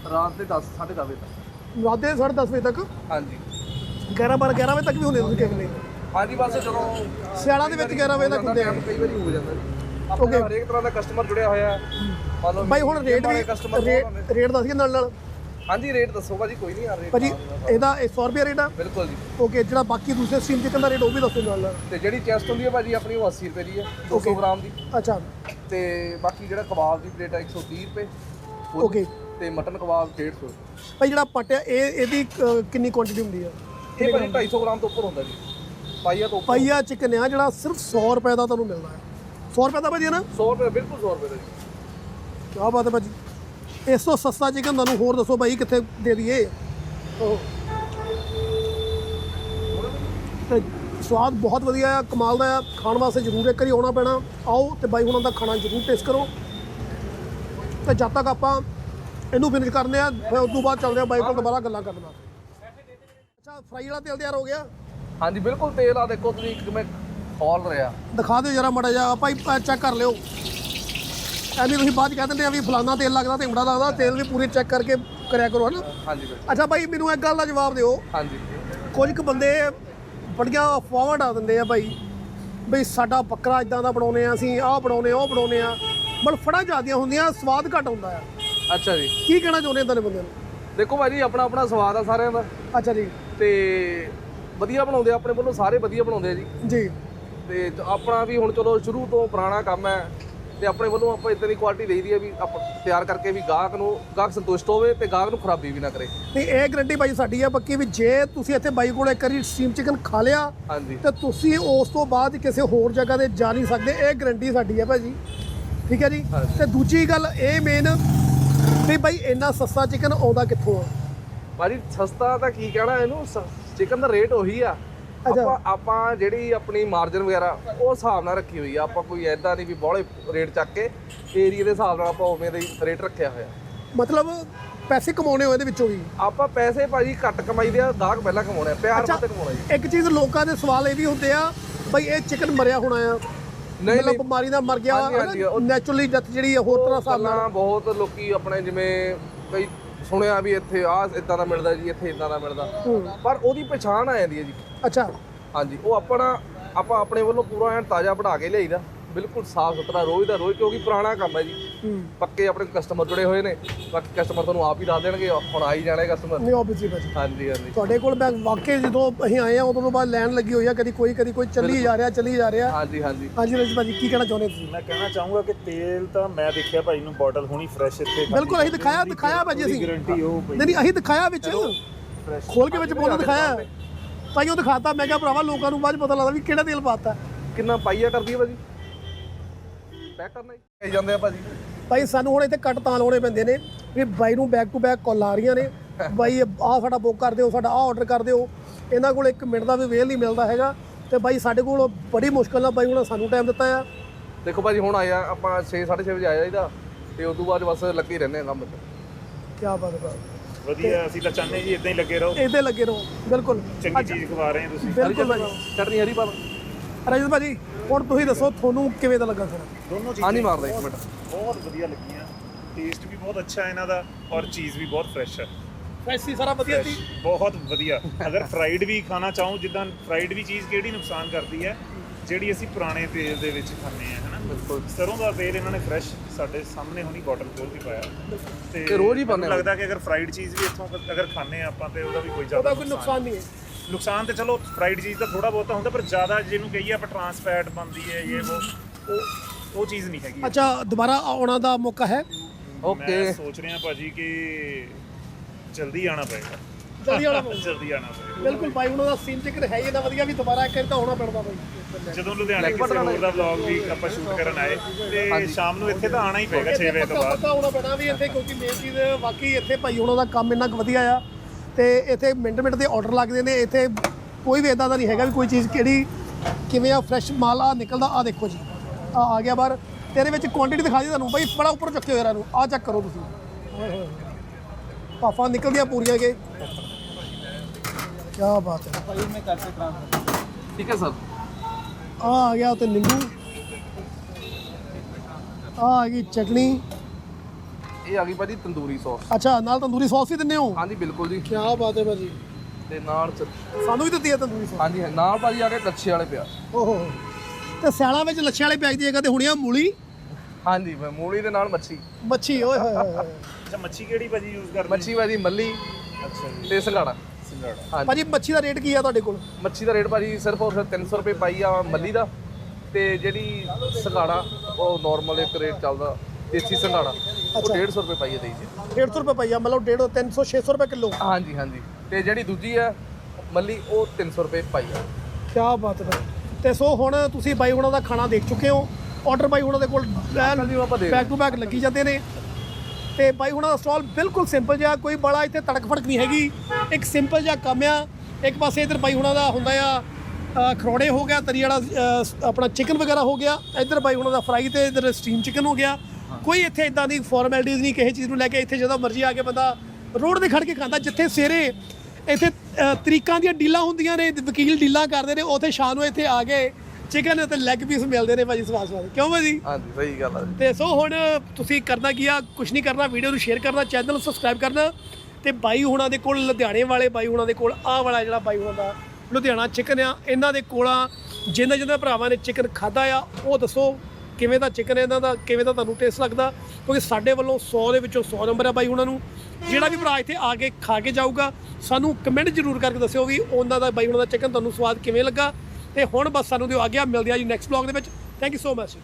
ਰਾਤ ਦੇ 10 10:30 ਵਜੇ ਤੱਕ ਰਾਤ ਦੇ 10:30 ਵਜੇ ਤੱਕ ਹਾਂਜੀ 11 12 11 ਵਜੇ ਤੱਕ ਵੀ ਹੁੰਦੇ ਤੁਸੀਂ ਕੇਵਲੇ ਹਾਂਜੀ ਬਸ ਜਦੋਂ ਸਿਆਲਾਂ ਦੇ ਵਿੱਚ 11 ਵਜੇ ਤੱਕ ਹੁੰਦੇ ਆ ਕਈ ਵਾਰੀ ਹੋ ਜਾਂਦਾ ਜੀ ਆਪਣੇ ਹਰੇਕ ਤਰ੍ਹਾਂ ਦਾ ਕਸਟਮਰ ਜੁੜਿਆ ਹੋਇਆ ਹੈ ਮੰਨ ਲਓ ਬਾਈ ਹੁਣ ਰੇਟ ਵੀ ਕਸਟਮਰ ਰੇਟ ਰੇਟ ਦੱਸੀਏ ਨਾਲ ਨਾਲ ਹਾਂਜੀ ਰੇਟ ਦੱਸੋ ਭਾਜੀ ਕੋਈ ਨਹੀਂ ਆ ਰੇਟ ਭਾਜੀ ਇਹਦਾ ਇਹ 100 ਰੁਪਏ ਰੇਟ ਆ? ਬਿਲਕੁਲ ਜੀ। ਓਕੇ ਜਿਹੜਾ ਬਾਕੀ ਦੂਸਰੇ ਸਟੀਮ ਚਿਕਨ ਦਾ ਰੇਟ ਉਹ ਵੀ ਦੱਸੋ ਨਾਲ ਨਾਲ। ਤੇ ਜਿਹੜੀ ਚੈਸਟ ਹੁੰਦੀ ਹੈ ਭਾਜੀ ਆਪਣੀ ਉਹ 80 ਰੁਪਏ ਦੀ ਹੈ 200 ਗ੍ਰਾਮ ਦੀ। ਅੱਛਾ। ਤੇ ਬਾਕੀ ਜਿਹੜਾ ਕਬਾਬ ਦੀ ਪਲੇਟ ਹੈ 130 ਰੁਪਏ। Okay. ਤੇ ਮਟਨ ਕਬਾਬ 150 ਭਾਈ ਜਿਹੜਾ ਪਟਿਆ ਇਹ ਇਹਦੀ ਕਿੰਨੀ ਕੁਆਂਟੀਟੀ ਹੁੰਦੀ ਆ? ਇਹ ਭਾਜੀ 250 ਗ੍ਰਾਮ ਤੋਂ ਉੱਪਰ ਹੁੰਦਾ ਜੀ। ਪਾਈਆ ਤੋਂ ਪਾਈਆ ਚਿਕਨ ਆ ਜਿਹੜਾ ਸਿਰਫ 100 ਰੁਪਏ ਦਾ ਤੁਹਾਨੂੰ ਮਿਲਦਾ ਹੈ। 100 ਰੁਪਏ ਦਾ ਭਾਜੀ ਨਾ? 100 ਰੁਪਏ ਬਿਲਕੁਲ 100 ਰੁਪਏ ਦਾ ਜੀ। ਕਿਆ ਬਾਤ ਹੈ ਭਾਜੀ। ਇਸ ਤੋਂ ਸਸਤਾ ਚਿਕਨ ਤੁਹਾਨੂੰ ਹੋਰ ਦੱਸੋ ਭਾਈ ਕਿੱਥੇ ਦੇ ਦਈਏ। ਉਹ। ਤੇ ਸਵਾਦ ਬਹੁਤ ਵਧੀਆ ਆ ਕਮਾਲ ਦਾ ਆ। ਖਾਣ ਵਾਸਤੇ ਜ਼ਰੂਰ ਇੱਕ ਵਾਰੀ ਆਉਣਾ ਪੈਣਾ। ਆਓ ਤੇ ਬਾਈ ਹੁਣਾਂ ਦਾ ਖਾਣਾ ਜ਼ਰੂਰ ਟੇਸਟ ਕਰੋ। ਤੇ ਜਦ ਤੱਕ ਆਪਾਂ ਇਹਨੂੰ ਫਿਨਿਸ਼ ਕਰਨੇ ਆ ਫਿਰ ਉਸ ਤੋਂ ਬਾਅਦ ਚੱਲਦੇ ਆ ਬਾਈ ਕੋਲ ਦੁਬਾਰਾ ਗੱਲਾਂ ਕਰਨ ਵਾਸਤੇ। ਅੱਛਾ ਫਰਾਈ ਵਾਲਾ ਤੇਲ ਤਿਆਰ ਹੋ ਗਿਆ? ਹਾਂਜੀ ਬਿਲਕੁਲ ਤੇਲ ਆ। ਦੇਖੋ ਤੁਸੀਂ ਕਿਵੇਂ ਖੋਲ ਰਿਹਾ। ਦਿਖਾ ਦਿਓ ਜਰਾ ਮੜਾ ਜਾ ਭਾਈ ਚੈੱਕ ਕਰ ਲਿਓ। ਐਵੇਂ ਤੁਸੀਂ ਬਾਅਦ 'ਚ ਕਹਿ ਦਿੰਦੇ ਆ ਵੀ ਫਲਾਨਾ ਤੇਲ ਲੱਗਦਾ ਤੇ ਉਂਗੜਾ ਲੱਗਦਾ ਤੇਲ ਵੀ ਪੂਰੀ ਚੈੱਕ ਕਰਕੇ ਕਰਿਆ ਕਰੋ ਹਨਾ? ਹਾਂਜੀ ਬਿਲਕੁਲ। ਅੱਛਾ ਭਾਈ ਮੈਨੂੰ ਇੱਕ ਗੱਲ ਦਾ ਜਵਾਬ ਦਿਓ। ਹਾਂਜੀ। ਕੁਝ ਕੁ ਬੰਦੇ ਬੜੀਆਂ ਅਫਵਾਹਾਂ ਡਾ ਦਿੰਦੇ ਆ ਭਾਈ ਬਈ ਸਾਡਾ ਬੱਕਰਾ ਇਦਾਂ ਦਾ ਬਣਾਉਨੇ ਆ ਅਸੀਂ ਆਹ ਬਣਾਉਨੇ ਆ ਉਹ ਬਣਾਉਨੇ ਆ। ਬਟ ਫੜਾ ਜਾਂਦੀਆਂ ਹੁੰਦੀਆਂ ਸਵਾਦ ਘੱਟ ਹੁੰਦਾ ਆ। ਅੱਛਾ ਜੀ। ਕੀ ਕਹਿਣਾ ਚਾਹੁੰਦੇ ਇਦਾਂ ਦੇ ਬੰਦੇ ਨੂੰ? ਦੇਖੋ ਭਾਜੀ ਆਪਣਾ ਆਪਣਾ ਸਵਾਦ ਆ ਸਾਰਿਆਂ ਦਾ। ਅੱਛਾ ਜੀ। ਤੇ ਵਧੀਆ ਬਣਾਉਂਦੇ ਆ ਆਪਣੇ ਵੱਲੋਂ ਸਾਰੇ ਵਧੀਆ ਬਣਾਉਂਦੇ ਆ ਜੀ। ਜੀ। ਤੇ ਆਪਣਾ ਵੀ ਹੁਣ ਚਲੋ ਸ਼ੁਰੂ ਤੋਂ ਪੁਰਾਣਾ ਕੰਮ ਹੈ। ਤੇ ਆਪਣੇ ਵੱਲੋਂ ਆਪਾਂ ਇਦਾਂ ਦੀ ਕੁਆਲਿਟੀ ਦੇਈਦੀ ਹੈ ਵੀ ਆਪਾਂ ਤਿਆਰ ਕਰਕੇ ਵੀ ਗਾਹਕ ਨੂੰ ਗਾਹਕ ਸੰਤੁਸ਼ਟ ਹੋਵੇ ਤੇ ਗਾਹਕ ਨੂੰ ਖਰਾਬੀ ਵੀ ਨਾ ਕਰੇ। ਤੇ ਇਹ ਗਰੰਟੀ ਭਾਈ ਸਾਡੀ ਆ ਪੱਕੀ ਵੀ ਜੇ ਤੁਸੀਂ ਇੱਥੇ ਬਾਈ ਕੋਲ ਇੱਕ ਵਾਰੀ ਸਟੀਮ ਚਿਕਨ ਖਾ ਲਿਆ ਹਾਂਜੀ। ਤੇ ਤੁਸੀਂ ਉਸ ਤੋਂ ਬਾਅਦ ਕਿਸੇ ਹੋਰ ਜਗ੍ਹਾ ਤੇ ਜਾ ਨਹੀਂ ਸਕਦੇ ਇਹ ਗਰੰਟੀ ਸਾਡੀ ਹੈ ਭਾਜੀ। ਠੀਕ ਹੈ ਜੀ। ਤੇ ਦੂਜੀ ਗੱਲ ਇਹ ਮੇਨ ਵੀ ਭਾਈ ਇੰਨਾ ਸਸਤਾ ਚਿਕਨ ਆਉਂਦਾ ਕਿੱਥੋਂ ਆ? ਭਾਜੀ ਸਸਤਾ ਤਾਂ ਕੀ ਕਹਿਣਾ ਇਹਨੂੰ ਚਿਕਨ ਦਾ ਰੇਟ ਉਹੀ ਆ। ਆਪਾਂ ਆਪਾਂ ਜਿਹੜੀ ਆਪਣੀ ਮਾਰਜਨ ਵਗੈਰਾ ਉਹ ਹਿਸਾਬ ਨਾਲ ਰੱਖੀ ਹੋਈ ਆ। ਆਪਾਂ ਕੋਈ ਐਦਾਂ ਨਹੀਂ ਵੀ ਬੋਲੇ ਰੇਟ ਚੱਕ ਕੇ ਏਰੀਆ ਦੇ ਹਿਸਾਬ ਨਾਲ ਆਪਾਂ ਉਵੇਂ ਦਾ ਹੀ ਰੇਟ ਰੱਖਿਆ ਹੋਇਆ। ਮਤਲਬ ਪੈਸੇ ਕਮਾਉਣੇ ਹੋ ਇਹਦੇ ਵਿੱਚੋਂ ਵੀ? ਆਪਾਂ ਪੈਸੇ ਭਾਜੀ ਘੱਟ ਕਮਾਈਦੇ ਆ ਗਾਹਕ ਪਹਿਲਾਂ ਕਮਾਉਣੇ ਪਿਆਰ। ਮਤ ਕਮਾਉਣਾ ਜੀ। ਇੱਕ ਚੀਜ਼ ਲੋਕਾਂ ਦੇ ਸਵਾਲ ਇਹ ਵੀ ਹੁੰਦੇ ਆ ਭਾਈ ਇਹ ਚਿਕਨ ਮਰਿਆ ਹੋਣਾ ਆ। ਨਹੀਂ ਨਹੀਂ। ਬਿਮਾਰੀ ਨਾਲ ਮਰ ਗਿਆ ਨੈਚੁਰਲੀ ਡੈਥ ਜਿਹੜੀ ਆ ਹੋਰ ਤਰ੍ਹਾਂ ਹਿਸਾਬ ਨਾਲ। ਬਹੁਤ ਲੋਕੀ ਆਪਣੇ ਜਿਵੇਂ ਕਈ ਸੁਣਿਆ ਵੀ ਇੱਥੇ ਆਹ ਇਦਾਂ ਦਾ ਮਿਲਦਾ ਜੀ ਇੱਥੇ ਇਦਾਂ ਦਾ ਮਿਲਦਾ। ਪਰ ਉਹਦੀ ਪਛਾਣ ਆ ਜਾਂਦੀ ਹੈ ਜੀ। ਅੱਛਾ। ਹਾਂਜੀ ਉਹ ਆਪਣਾ ਆਪਾਂ ਆਪਣੇ ਵੱਲੋਂ ਪੂਰਾ ਐਨ ਤਾਜ਼ਾ ਬਣਾ ਕੇ ਲਿਆਈਦਾ। ਬਿਲਕੁਲ ਸਾਫ਼ ਸੁਥਰਾ ਰੋਜ਼ ਦਾ ਰੋਜ਼ ਕਿਉਂਕਿ ਪੁਰਾਣਾ ਕੰਮ ਹੈ ਜੀ। ਹੂੰ। ਪੱਕੇ ਆਪਣੇ ਕਸਟਮਰ ਜੁੜੇ ਹੋਏ ਨੇ ਬਾਕੀ ਕਸਟਮਰ ਤੁਹਾਨੂੰ ਆਪ ਹੀ ਦੱਸ ਦੇਣਗੇ ਹੁਣ ਆ ਹੀ ਜਾਣੇ ਕਸਟਮਰ ਨਹੀਂ ਆਬਵੀਅਸਲੀ ਭਾਜੀ। ਹਾਂਜੀ ਹਾਂਜੀ। ਤੁਹਾਡੇ ਕੋਲ ਮੈਂ ਵਾਕਈ ਜਦੋਂ ਅਸੀਂ ਆਏ ਆ ਉਦੋਂ ਤੋਂ ਬਾਅਦ ਲਾਈਨ ਲੱਗੀ ਹੋਈ ਆ ਕਦੀ ਕੋਈ ਕਦੀ ਕੋਈ ਚੱਲੀ ਜਾ ਰਿਹਾ ਚੱਲੀ ਜਾ ਰਿਹਾ। ਹਾਂਜੀ ਹਾਂਜੀ। ਹਾਂਜੀ ਰਜ ਭਾਜੀ ਕੀ ਕਹਿਣਾ ਚਾਹੁੰਦੇ ਤੁਸੀਂ? ਮੈਂ ਕਹਿਣਾ ਚਾਹੂੰਗਾ ਕਿ ਤੇਲ ਤਾਂ ਮੈਂ ਦੇਖਿਆ ਭਾਈ ਨੂੰ ਬੋਟਲ ਹੁਣੀ ਫਰੈਸ਼ ਇੱਥੇ ਬਿਲਕੁਲ ਅਸੀਂ ਦਿਖਾਇਆ ਦਿਖਾਇਆ ਭਾਜੀ ਅਸੀਂ। ਗਾਰੰਟੀ ਉਹ ਨਹੀਂ ਨਹੀਂ ਅਸੀਂ ਦਿਖਾਇਆ ਵਿੱਚ। ਖੋਲ ਕੇ ਵਿੱਚ ਬੋਲ ਦਿਖਾਇਆ। ਤਾਈਓ ਦਿਖਾਤਾ ਮੈਂ ਕਿਹਾ ਭਰਾਵਾ ਲੋਕਾਂ ਨੂੰ ਬਾਅਦ ਪਤਾ ਲੱਗਦਾ ਵੀ ਕਿਹੜਾ ਤੇਲ ਪਾਤਾ। ਕਿੰਨਾ ਪਾਈਆ ਕਰਦੀ ਹੈ ਭਾਜੀ? ਪੈਕ ਕਰਨਾ ਜੀ। ਆਈ ਜਾਂਦੇ ਆ ਭਾਜੀ। ਭਾਈ ਸਾਨੂੰ ਹੁਣ ਇੱਥੇ ਕੱਟ ਤਾਂ ਲਾਉਣੇ ਪੈਂਦੇ ਨੇ ਵੀ ਬਾਈ ਨੂੰ ਬੈਕ ਟੂ ਬੈਕ ਕਾਲ ਆ ਰਹੀਆਂ ਨੇ। ਬਾਈ ਆਹ ਸਾਡਾ ਬੁੱਕ ਕਰ ਦਿਓ ਸਾਡਾ ਆਹ ਆਰਡਰ ਕਰ ਦਿਓ। ਇਹਨਾਂ ਕੋਲ 1 ਮਿੰਟ ਦਾ ਵੀ ਵੇਲ ਨਹੀਂ ਮਿਲਦਾ ਹੈਗਾ। ਤੇ ਬਾਈ ਸਾਡੇ ਕੋਲ ਬੜੀ ਮੁਸ਼ਕਲ ਨਾਲ ਬਾਈ ਹੁਣ ਸਾਨੂੰ ਟਾਈਮ ਦਿੱਤਾ ਆ। ਦੇਖੋ ਭਾਜੀ ਹੁਣ ਆਇਆ ਆਪਾਂ 6 6:30 ਵਜੇ ਆਇਆ ਇਹਦਾ। ਤੇ ਉਸ ਤੋਂ ਬਾਅਦ ਬਸ ਲੱਗੇ ਰਹਿੰਦੇ ਆ ਕੰਮ 'ਚ। ਕੀ ਬਾਤ ਹੈ ਵਧੀਆ ਅਸੀਂ ਤਾਂ ਚਾਹੁੰਦੇ ਜੀ ਇਦਾਂ ਹੀ ਲੱਗੇ ਰਹੋ। ਇਹਦੇ ਲੱਗੇ ਰਹੋ। ਬਿਲਕੁਲ। ਚੰਗੀ ਚੀਜ਼ ਖਵਾ ਰਹੇ ਹੋ ਤੁਸੀਂ। ਬਿਲਕੁਲ ਭਾਈ ਚਟਨੀ ਹਰੀ ਪਰ ਰਜਤ ਭਾਜੀ ਹੁਣ ਤੁਸੀਂ ਦੱਸੋ ਤੁਹਾਨੂੰ ਕਿਵੇਂ ਦਾ ਲੱਗਾ ਖਾਣਾ ਦੋਨੋਂ ਹਾਂ ਚੀਜ਼ਾਂ ਨਹੀਂ ਮਾਰਦਾ ਇੱਕ ਮਿੰਟ। ਬਹੁਤ ਵਧੀਆ ਲੱਗੀਆਂ। ਟੇਸਟ ਵੀ ਬਹੁਤ ਅੱਛਾ ਹੈ ਇਹਨਾਂ ਦਾ ਔਰ ਚੀਜ਼ ਵੀ ਬਹੁਤ ਫਰੈਸ਼ ਹੈ। ਫੈਸੀ ਸਾਰਾ ਵਧੀਆ ਸੀ। ਬਹੁਤ ਵਧੀਆ। ਅਗਰ ਫਰਾਈਡ ਵੀ ਖਾਣਾ ਚਾਹੋ ਜਿੱਦਾਂ ਫਰਾਈਡ ਵੀ ਚੀਜ਼ ਕਿਹੜੀ ਨੁਕਸਾਨ ਕਰਦੀ ਹੈ ਜਿਹੜੀ ਅਸੀਂ ਪੁਰਾਣੇ ਤੇਲ ਦੇ ਵਿੱਚ ਖਾਂਦੇ ਆ ਹਨਾ? ਬਿਲਕੁਲ। ਸਰੋਂ ਦਾ ਤੇਲ ਇਹਨਾਂ ਨੇ ਫਰੈਸ਼ ਸਾਡੇ ਸਾਹਮਣੇ ਹੁਣੀ ਬੋਟਲ ਖੋਲ ਕੇ ਪਾਇਆ। ਤੇ ਰੋਜ਼ ਹੀ ਪਾਉਂਦੇ ਮੈਨੂੰ ਆ। ਲੱਗਦਾ ਕਿ ਅਗਰ ਫਰਾਈਡ ਚੀਜ਼ ਵੀ ਇੱਥੋਂ ਅਗਰ ਖਾਂਦੇ ਆ ਆਪਾਂ ਤੇ ਉਹਦਾ ਵੀ ਕੋਈ ਉਹਦਾ ਜ਼ਿਆਦਾ ਕੋਈ ਨੁਕਸਾਨ ਨਹੀਂ ਹੈ। ਨੁਕਸਾਨ ਤੇ ਚਲੋ ਫਰਾਈਡ ਚੀਜ਼ ਦਾ ਥੋੜਾ ਬਹੁਤਾ ਹੁੰਦਾ ਪਰ ਜ਼ਿਆਦਾ ਜਿਹਨੂੰ ਕਹੀਏ ਆਪਾਂ ਟਰਾਂਸਫੈਟ ਬਣਦੀ ਹੈ ਇਹ ਉਹ ਉਹ ਉਹ ਚੀਜ਼ ਨਹੀਂ ਹੈਗੀ। ਅੱਛਾ ਦੁਬਾਰਾ ਆਉਣਾ ਦਾ ਮੌਕਾ ਹੈ? ਓਕੇ ਮੈਂ ਸੋਚ ਰਿਹਾ ਭਾਜੀ ਕਿ ਜਲਦੀ ਆਣਾ ਪਏਗਾ। ਜਲਦੀ ਆਉਣਾ ਪਊ। ਜਲਦੀ ਆਣਾ ਪਏਗਾ। ਬਿਲਕੁਲ ਭਾਈ ਉਹਨਾਂ ਦਾ ਸੀਨ ਚਿਕਨ ਹੈ ਹੀ ਇੰਨਾ ਵਧੀਆ ਵੀ ਦੁਬਾਰਾ ਇੱਕ ਵਾਰੀ ਤਾਂ ਆਉਣਾ ਪੈਂਦਾ ਭਾਈ। ਜਦੋਂ ਲੁਧਿਆਣੇ ਕਿਸੇ ਹੋਰ ਦਾ ਵਲੌਗ ਵੀ ਆਪਾਂ ਸ਼ੂਟ ਕਰਨ ਆਏ ਤੇ ਸ਼ਾਮ ਨੂੰ ਇੱਥੇ ਤਾਂ ਆਉਣਾ ਹੀ ਪਏਗਾ 6 ਵਜੇ ਤੋਂ ਪੱਕਾ ਬਾਅਦ। ਪੱਕਾ ਆਉਣਾ ਪੈਣਾ ਵੀ ਇੱਥੇ ਕਿਉਂਕਿ ਮੇਨ ਚੀਜ਼ ਵਾਕਈ ਇੱਥੇ ਭਾਈ ਉਹਨਾਂ ਦਾ ਕੰਮ ਇੰਨਾ ਕੁ ਵਧੀਆ ਆ। ਤੇ ਇੱਥੇ ਮਿੰਟ ਮਿੰਟ ਦੇ ਆਰਡਰ ਲੱਗਦੇ ਨੇ ਇੱਥੇ ਕੋਈ ਵੀ ਇਦਾਂ ਦਾ ਨਹੀਂ ਹੈਗਾ ਵੀ ਕੋਈ ਚੀਜ਼ ਕਿਹੜੀ ਕਿਵੇਂ ਆ ਫਰੈਸ਼ ਮਾਲ ਆ ਨਿਕਲਦਾ ਆ ਦੇਖੋ ਜੀ। ਆ ਆ ਗਿਆ ਬਾਹਰ। ਤੇਰੇ ਵਿੱਚ ਕੁਆਂਟੀਟੀ ਦਿਖਾ ਦੀ ਤੁਹਾਨੂੰ ਭਾਈ ਬੜਾ ਉੱਪਰ ਚੱਕੇ ਹੋਏ ਨੂੰ ਆ ਚੈੱਕ ਕਰੋ ਤੁਸੀਂ। ਭਾਫਾਂ ਨਿਕਲਦੀਆਂ ਪੂਰੀਆਂ ਕੇ ਕੀ ਬਾਤ ਹੈ। ਠੀਕ ਹੈ ਸਰ। ਆ ਆ ਗਿਆ ਉੱਤੇ ਨਿੰਬੂ। ਆ ਆ ਗਈ ਚਟਨੀ। ਇਹ ਆ ਗਈ ਭਾਜੀ ਤੰਦੂਰੀ ਸੌਸ। ਅੱਛਾ ਨਾਲ ਤੰਦੂਰੀ ਸੌਸ ਵੀ ਦਿੰਦੇ ਹੋ? ਹਾਂਜੀ ਬਿਲਕੁਲ ਜੀ। ਕੀ ਬਾਤ ਹੈ ਭਾਜੀ। ਤੇ ਨਾਲ ਚ- ਸਾਨੂੰ ਵੀ ਦਿੱਤੀ ਹੈ ਤੰਦੂਰੀ ਸੌਸ। ਹਾਂਜੀ ਹਾਂ, ਨਾਲ ਭਾਜੀ ਆ ਕੇ ਕੱਛੇ ਵਾਲੇ ਪਿਆਜ਼ ਓਹੋ। ਤੇ ਸਿਆਲਾਂ ਵਿੱਚ ਲੱਛੇ ਵਾਲੇ ਪਿਆਜ਼ ਦੀ ਜਗ੍ਹਾ ਤੇ ਹੁਣੀਆਂ ਮੂਲੀ? ਹਾਂਜੀ ਮੈਂ ਮੂਲੀ ਦੇ ਨਾਲ ਮੱਛੀ। ਮੱਛੀ ਓਏ ਹੋਏ ਹੋਏ ਹੋਏ। ਅੱਛਾ ਮੱਛੀ ਕਿਹੜੀ ਭਾਜੀ ਯੂਜ਼ ਕਰਦੇ? ਮੱਛੀ ਭਾਜੀ ਮੱਲੀ ਅੱਛਾ ਜੀ। ਤੇ ਸੰਘਾੜਾ। ਸਿੰਗੜਾ ਹਾਂਜੀ। ਭਾਜੀ ਮੱਛੀ ਦਾ ਰੇਟ ਕੀ ਆ ਤੁਹਾਡੇ ਕੋਲ? ਮੱਛੀ ਦਾ ਰੇਟ ਭਾਜੀ ਸਿਰਫ ਔਰ ਸਿਰਫ 300 ਰੁਪਏ ਪਾਈ ਆ ਮੱਲੀ ਦਾ। ਤੇ ਜਿਹੜੀ ਸੰਘਾੜਾ ਉਹ ਨਾਰਮਲ ਇੱਕ ਰੇਟ ਚੱਲਦਾ। ਦੇਸੀ ਸੰਘਾੜਾ ਉਹ 150 ਰੁਪਏ ਪਾਈ ਆ ਦੇਈ ਜੀ 150 ਰੁਪਏ ਪਈਆ ਮਤਲਬ 150 300 600 ਰੁਪਏ ਕਿਲੋ। ਹਾਂਜੀ ਹਾਂਜੀ। ਤੇ ਜਿਹੜੀ ਦੂਜੀ ਆ ਮੱਲੀ ਉਹ 300 ਰੁਪਏ ਪਾਈ ਆ। ਕੀ ਬਾਤ ਹੈ। ਤੇ ਸੋ ਹੁਣ ਤੁਸੀਂ ਬਾਈ ਹੁਣਾਂ ਦਾ ਖਾਣਾ ਦੇਖ ਚੁੱਕੇ ਹੋ। ਆਰਡਰ ਬਾਈ ਹੁਣਾਂ ਦੇ ਕੋਲ ਬੈਕ ਟੂ ਬੈਕ ਲੱਗੀ ਜਾਂਦੇ ਨੇ। ਤੇ ਬਾਈ ਹੁਣਾਂ ਦਾ ਸਟਾਲ ਬਿਲਕੁਲ ਸਿੰਪਲ ਜਿਹਾ ਕੋਈ ਬੜਾ ਇੱਥੇ ਤੜਕ ਫੜਕ ਨਹੀਂ ਹੈਗੀ। ਇੱਕ ਸਿੰਪਲ ਜਿਹਾ ਕੰਮ ਆ। ਇੱਕ ਪਾਸੇ ਇਧਰ ਬਾਈ ਹੁਣਾਂ ਦਾ ਹੁੰਦਾ ਆ ਖਰੋੜੇ ਹੋ ਗਿਆ ਤਰੀ ਵਾਲਾ ਆਪਣਾ ਚਿਕਨ ਵਗੈਰਾ ਹੋ ਗਿਆ। ਇਧਰ ਬਾਈ ਹੁਣਾਂ ਦਾ ਫਰਾਈ ਤੇ ਇਧਰ ਸਟੀਮ ਚਿਕਨ ਹੋ ਗਿਆ। ਕੋਈ ਇੱਥੇ ਇਦਾਂ ਦੀ ਫਾਰਮੈਲਿਟੀਜ਼ ਨਹੀਂ ਕਿਸੇ ਚੀਜ਼ ਨੂੰ ਲੈ ਕੇ ਇੱਥੇ ਜਦੋਂ ਮਰਜ਼ੀ ਆ ਕੇ ਬੰਦਾ ਰੋਡ ਤੇ ਖੜ ਕੇ ਖਾਂਦਾ ਜਿੱਥੇ ਸਵੇਰੇ ਇੱਥੇ ਤਰੀਕਾਂ ਦੀਆਂ ਡੀਲਾਂ ਹੁੰਦੀਆਂ ਨੇ ਵਕੀਲ ਡੀਲਾਂ ਕਰਦੇ ਨੇ ਉੱਥੇ ਸ਼ਾਮ ਨੂੰ ਇੱਥੇ ਆ ਕੇ ਚਿਕਨ ਅਤੇ ਲੈਗ ਪੀਸ ਮਿਲਦੇ ਨੇ ਭਾਜੀ ਸਵਾਦ ਸਵਾਦ। ਕਿਉਂ ਭਾਜੀ? ਹਾਂਜੀ ਸਹੀ ਗੱਲ ਆ ਜੀ। ਤੇ ਸੋ ਹੁਣ ਤੁਸੀਂ ਕਰਨਾ ਕੀ ਆ ਕੁਝ ਨਹੀਂ ਕਰਨਾ ਵੀਡੀਓ ਨੂੰ ਸ਼ੇਅਰ ਕਰਨਾ ਚੈਨਲ ਨੂੰ ਸਬਸਕ੍ਰਾਈਬ ਕਰਨਾ ਤੇ ਬਾਈ ਹੁਣਾਂ ਦੇ ਕੋਲ ਲੁਧਿਆਣੇ ਵਾਲੇ ਬਾਈ ਹੁਣਾਂ ਦੇ ਕੋਲ ਆਹ ਵਾਲਾ ਜਿਹੜਾ ਬਾਈ ਹੁਣਾਂ ਦਾ ਲੁਧਿਆਣਾ ਚਿਕਨ ਆ ਇਹਨਾਂ ਦੇ ਕੋਲ ਜਿੰਨਾ ਜਿੰਨਾ ਭਰਾਵਾਂ ਨੇ ਚਿਕਨ ਖਾਦਾ ਆ ਉਹ ਦੱਸੋ। ਕਿਵੇਂ ਦਾ ਚਿਕਨ ਇਹਨਾਂ ਦਾ, ਕਿਵੇਂ ਦਾ ਤੁਹਾਨੂੰ ਟੇਸਟ ਲੱਗਦਾ? ਕਿਉਂਕਿ ਸਾਡੇ ਵੱਲੋਂ 100 ਦੇ ਵਿੱਚੋਂ 100 ਨੰਬਰ ਆ ਬਾਈ ਉਹਨਾਂ ਨੂੰ। ਜਿਹੜਾ ਵੀ ਭਰਾ ਇੱਥੇ ਆ ਕੇ ਖਾ ਕੇ ਜਾਊਗਾ, ਸਾਨੂੰ ਕਮੈਂਟ ਜ਼ਰੂਰ ਕਰਕੇ ਦੱਸਿਓ ਵੀ ਉਹਨਾਂ ਦਾ ਬਾਈ ਉਹਨਾਂ ਦਾ ਚਿਕਨ ਤੁਹਾਨੂੰ ਸਵਾਦ ਕਿਵੇਂ ਲੱਗਾ। ਤੇ ਹੁਣ ਬਸ ਸਾਨੂੰ ਦਿਓ ਆ ਗਿਆ ਮਿਲਦੇ ਆ ਜੀ ਨੈਕਸਟ ਵਲੌਗ ਦੇ ਵਿੱਚ। Thank you so much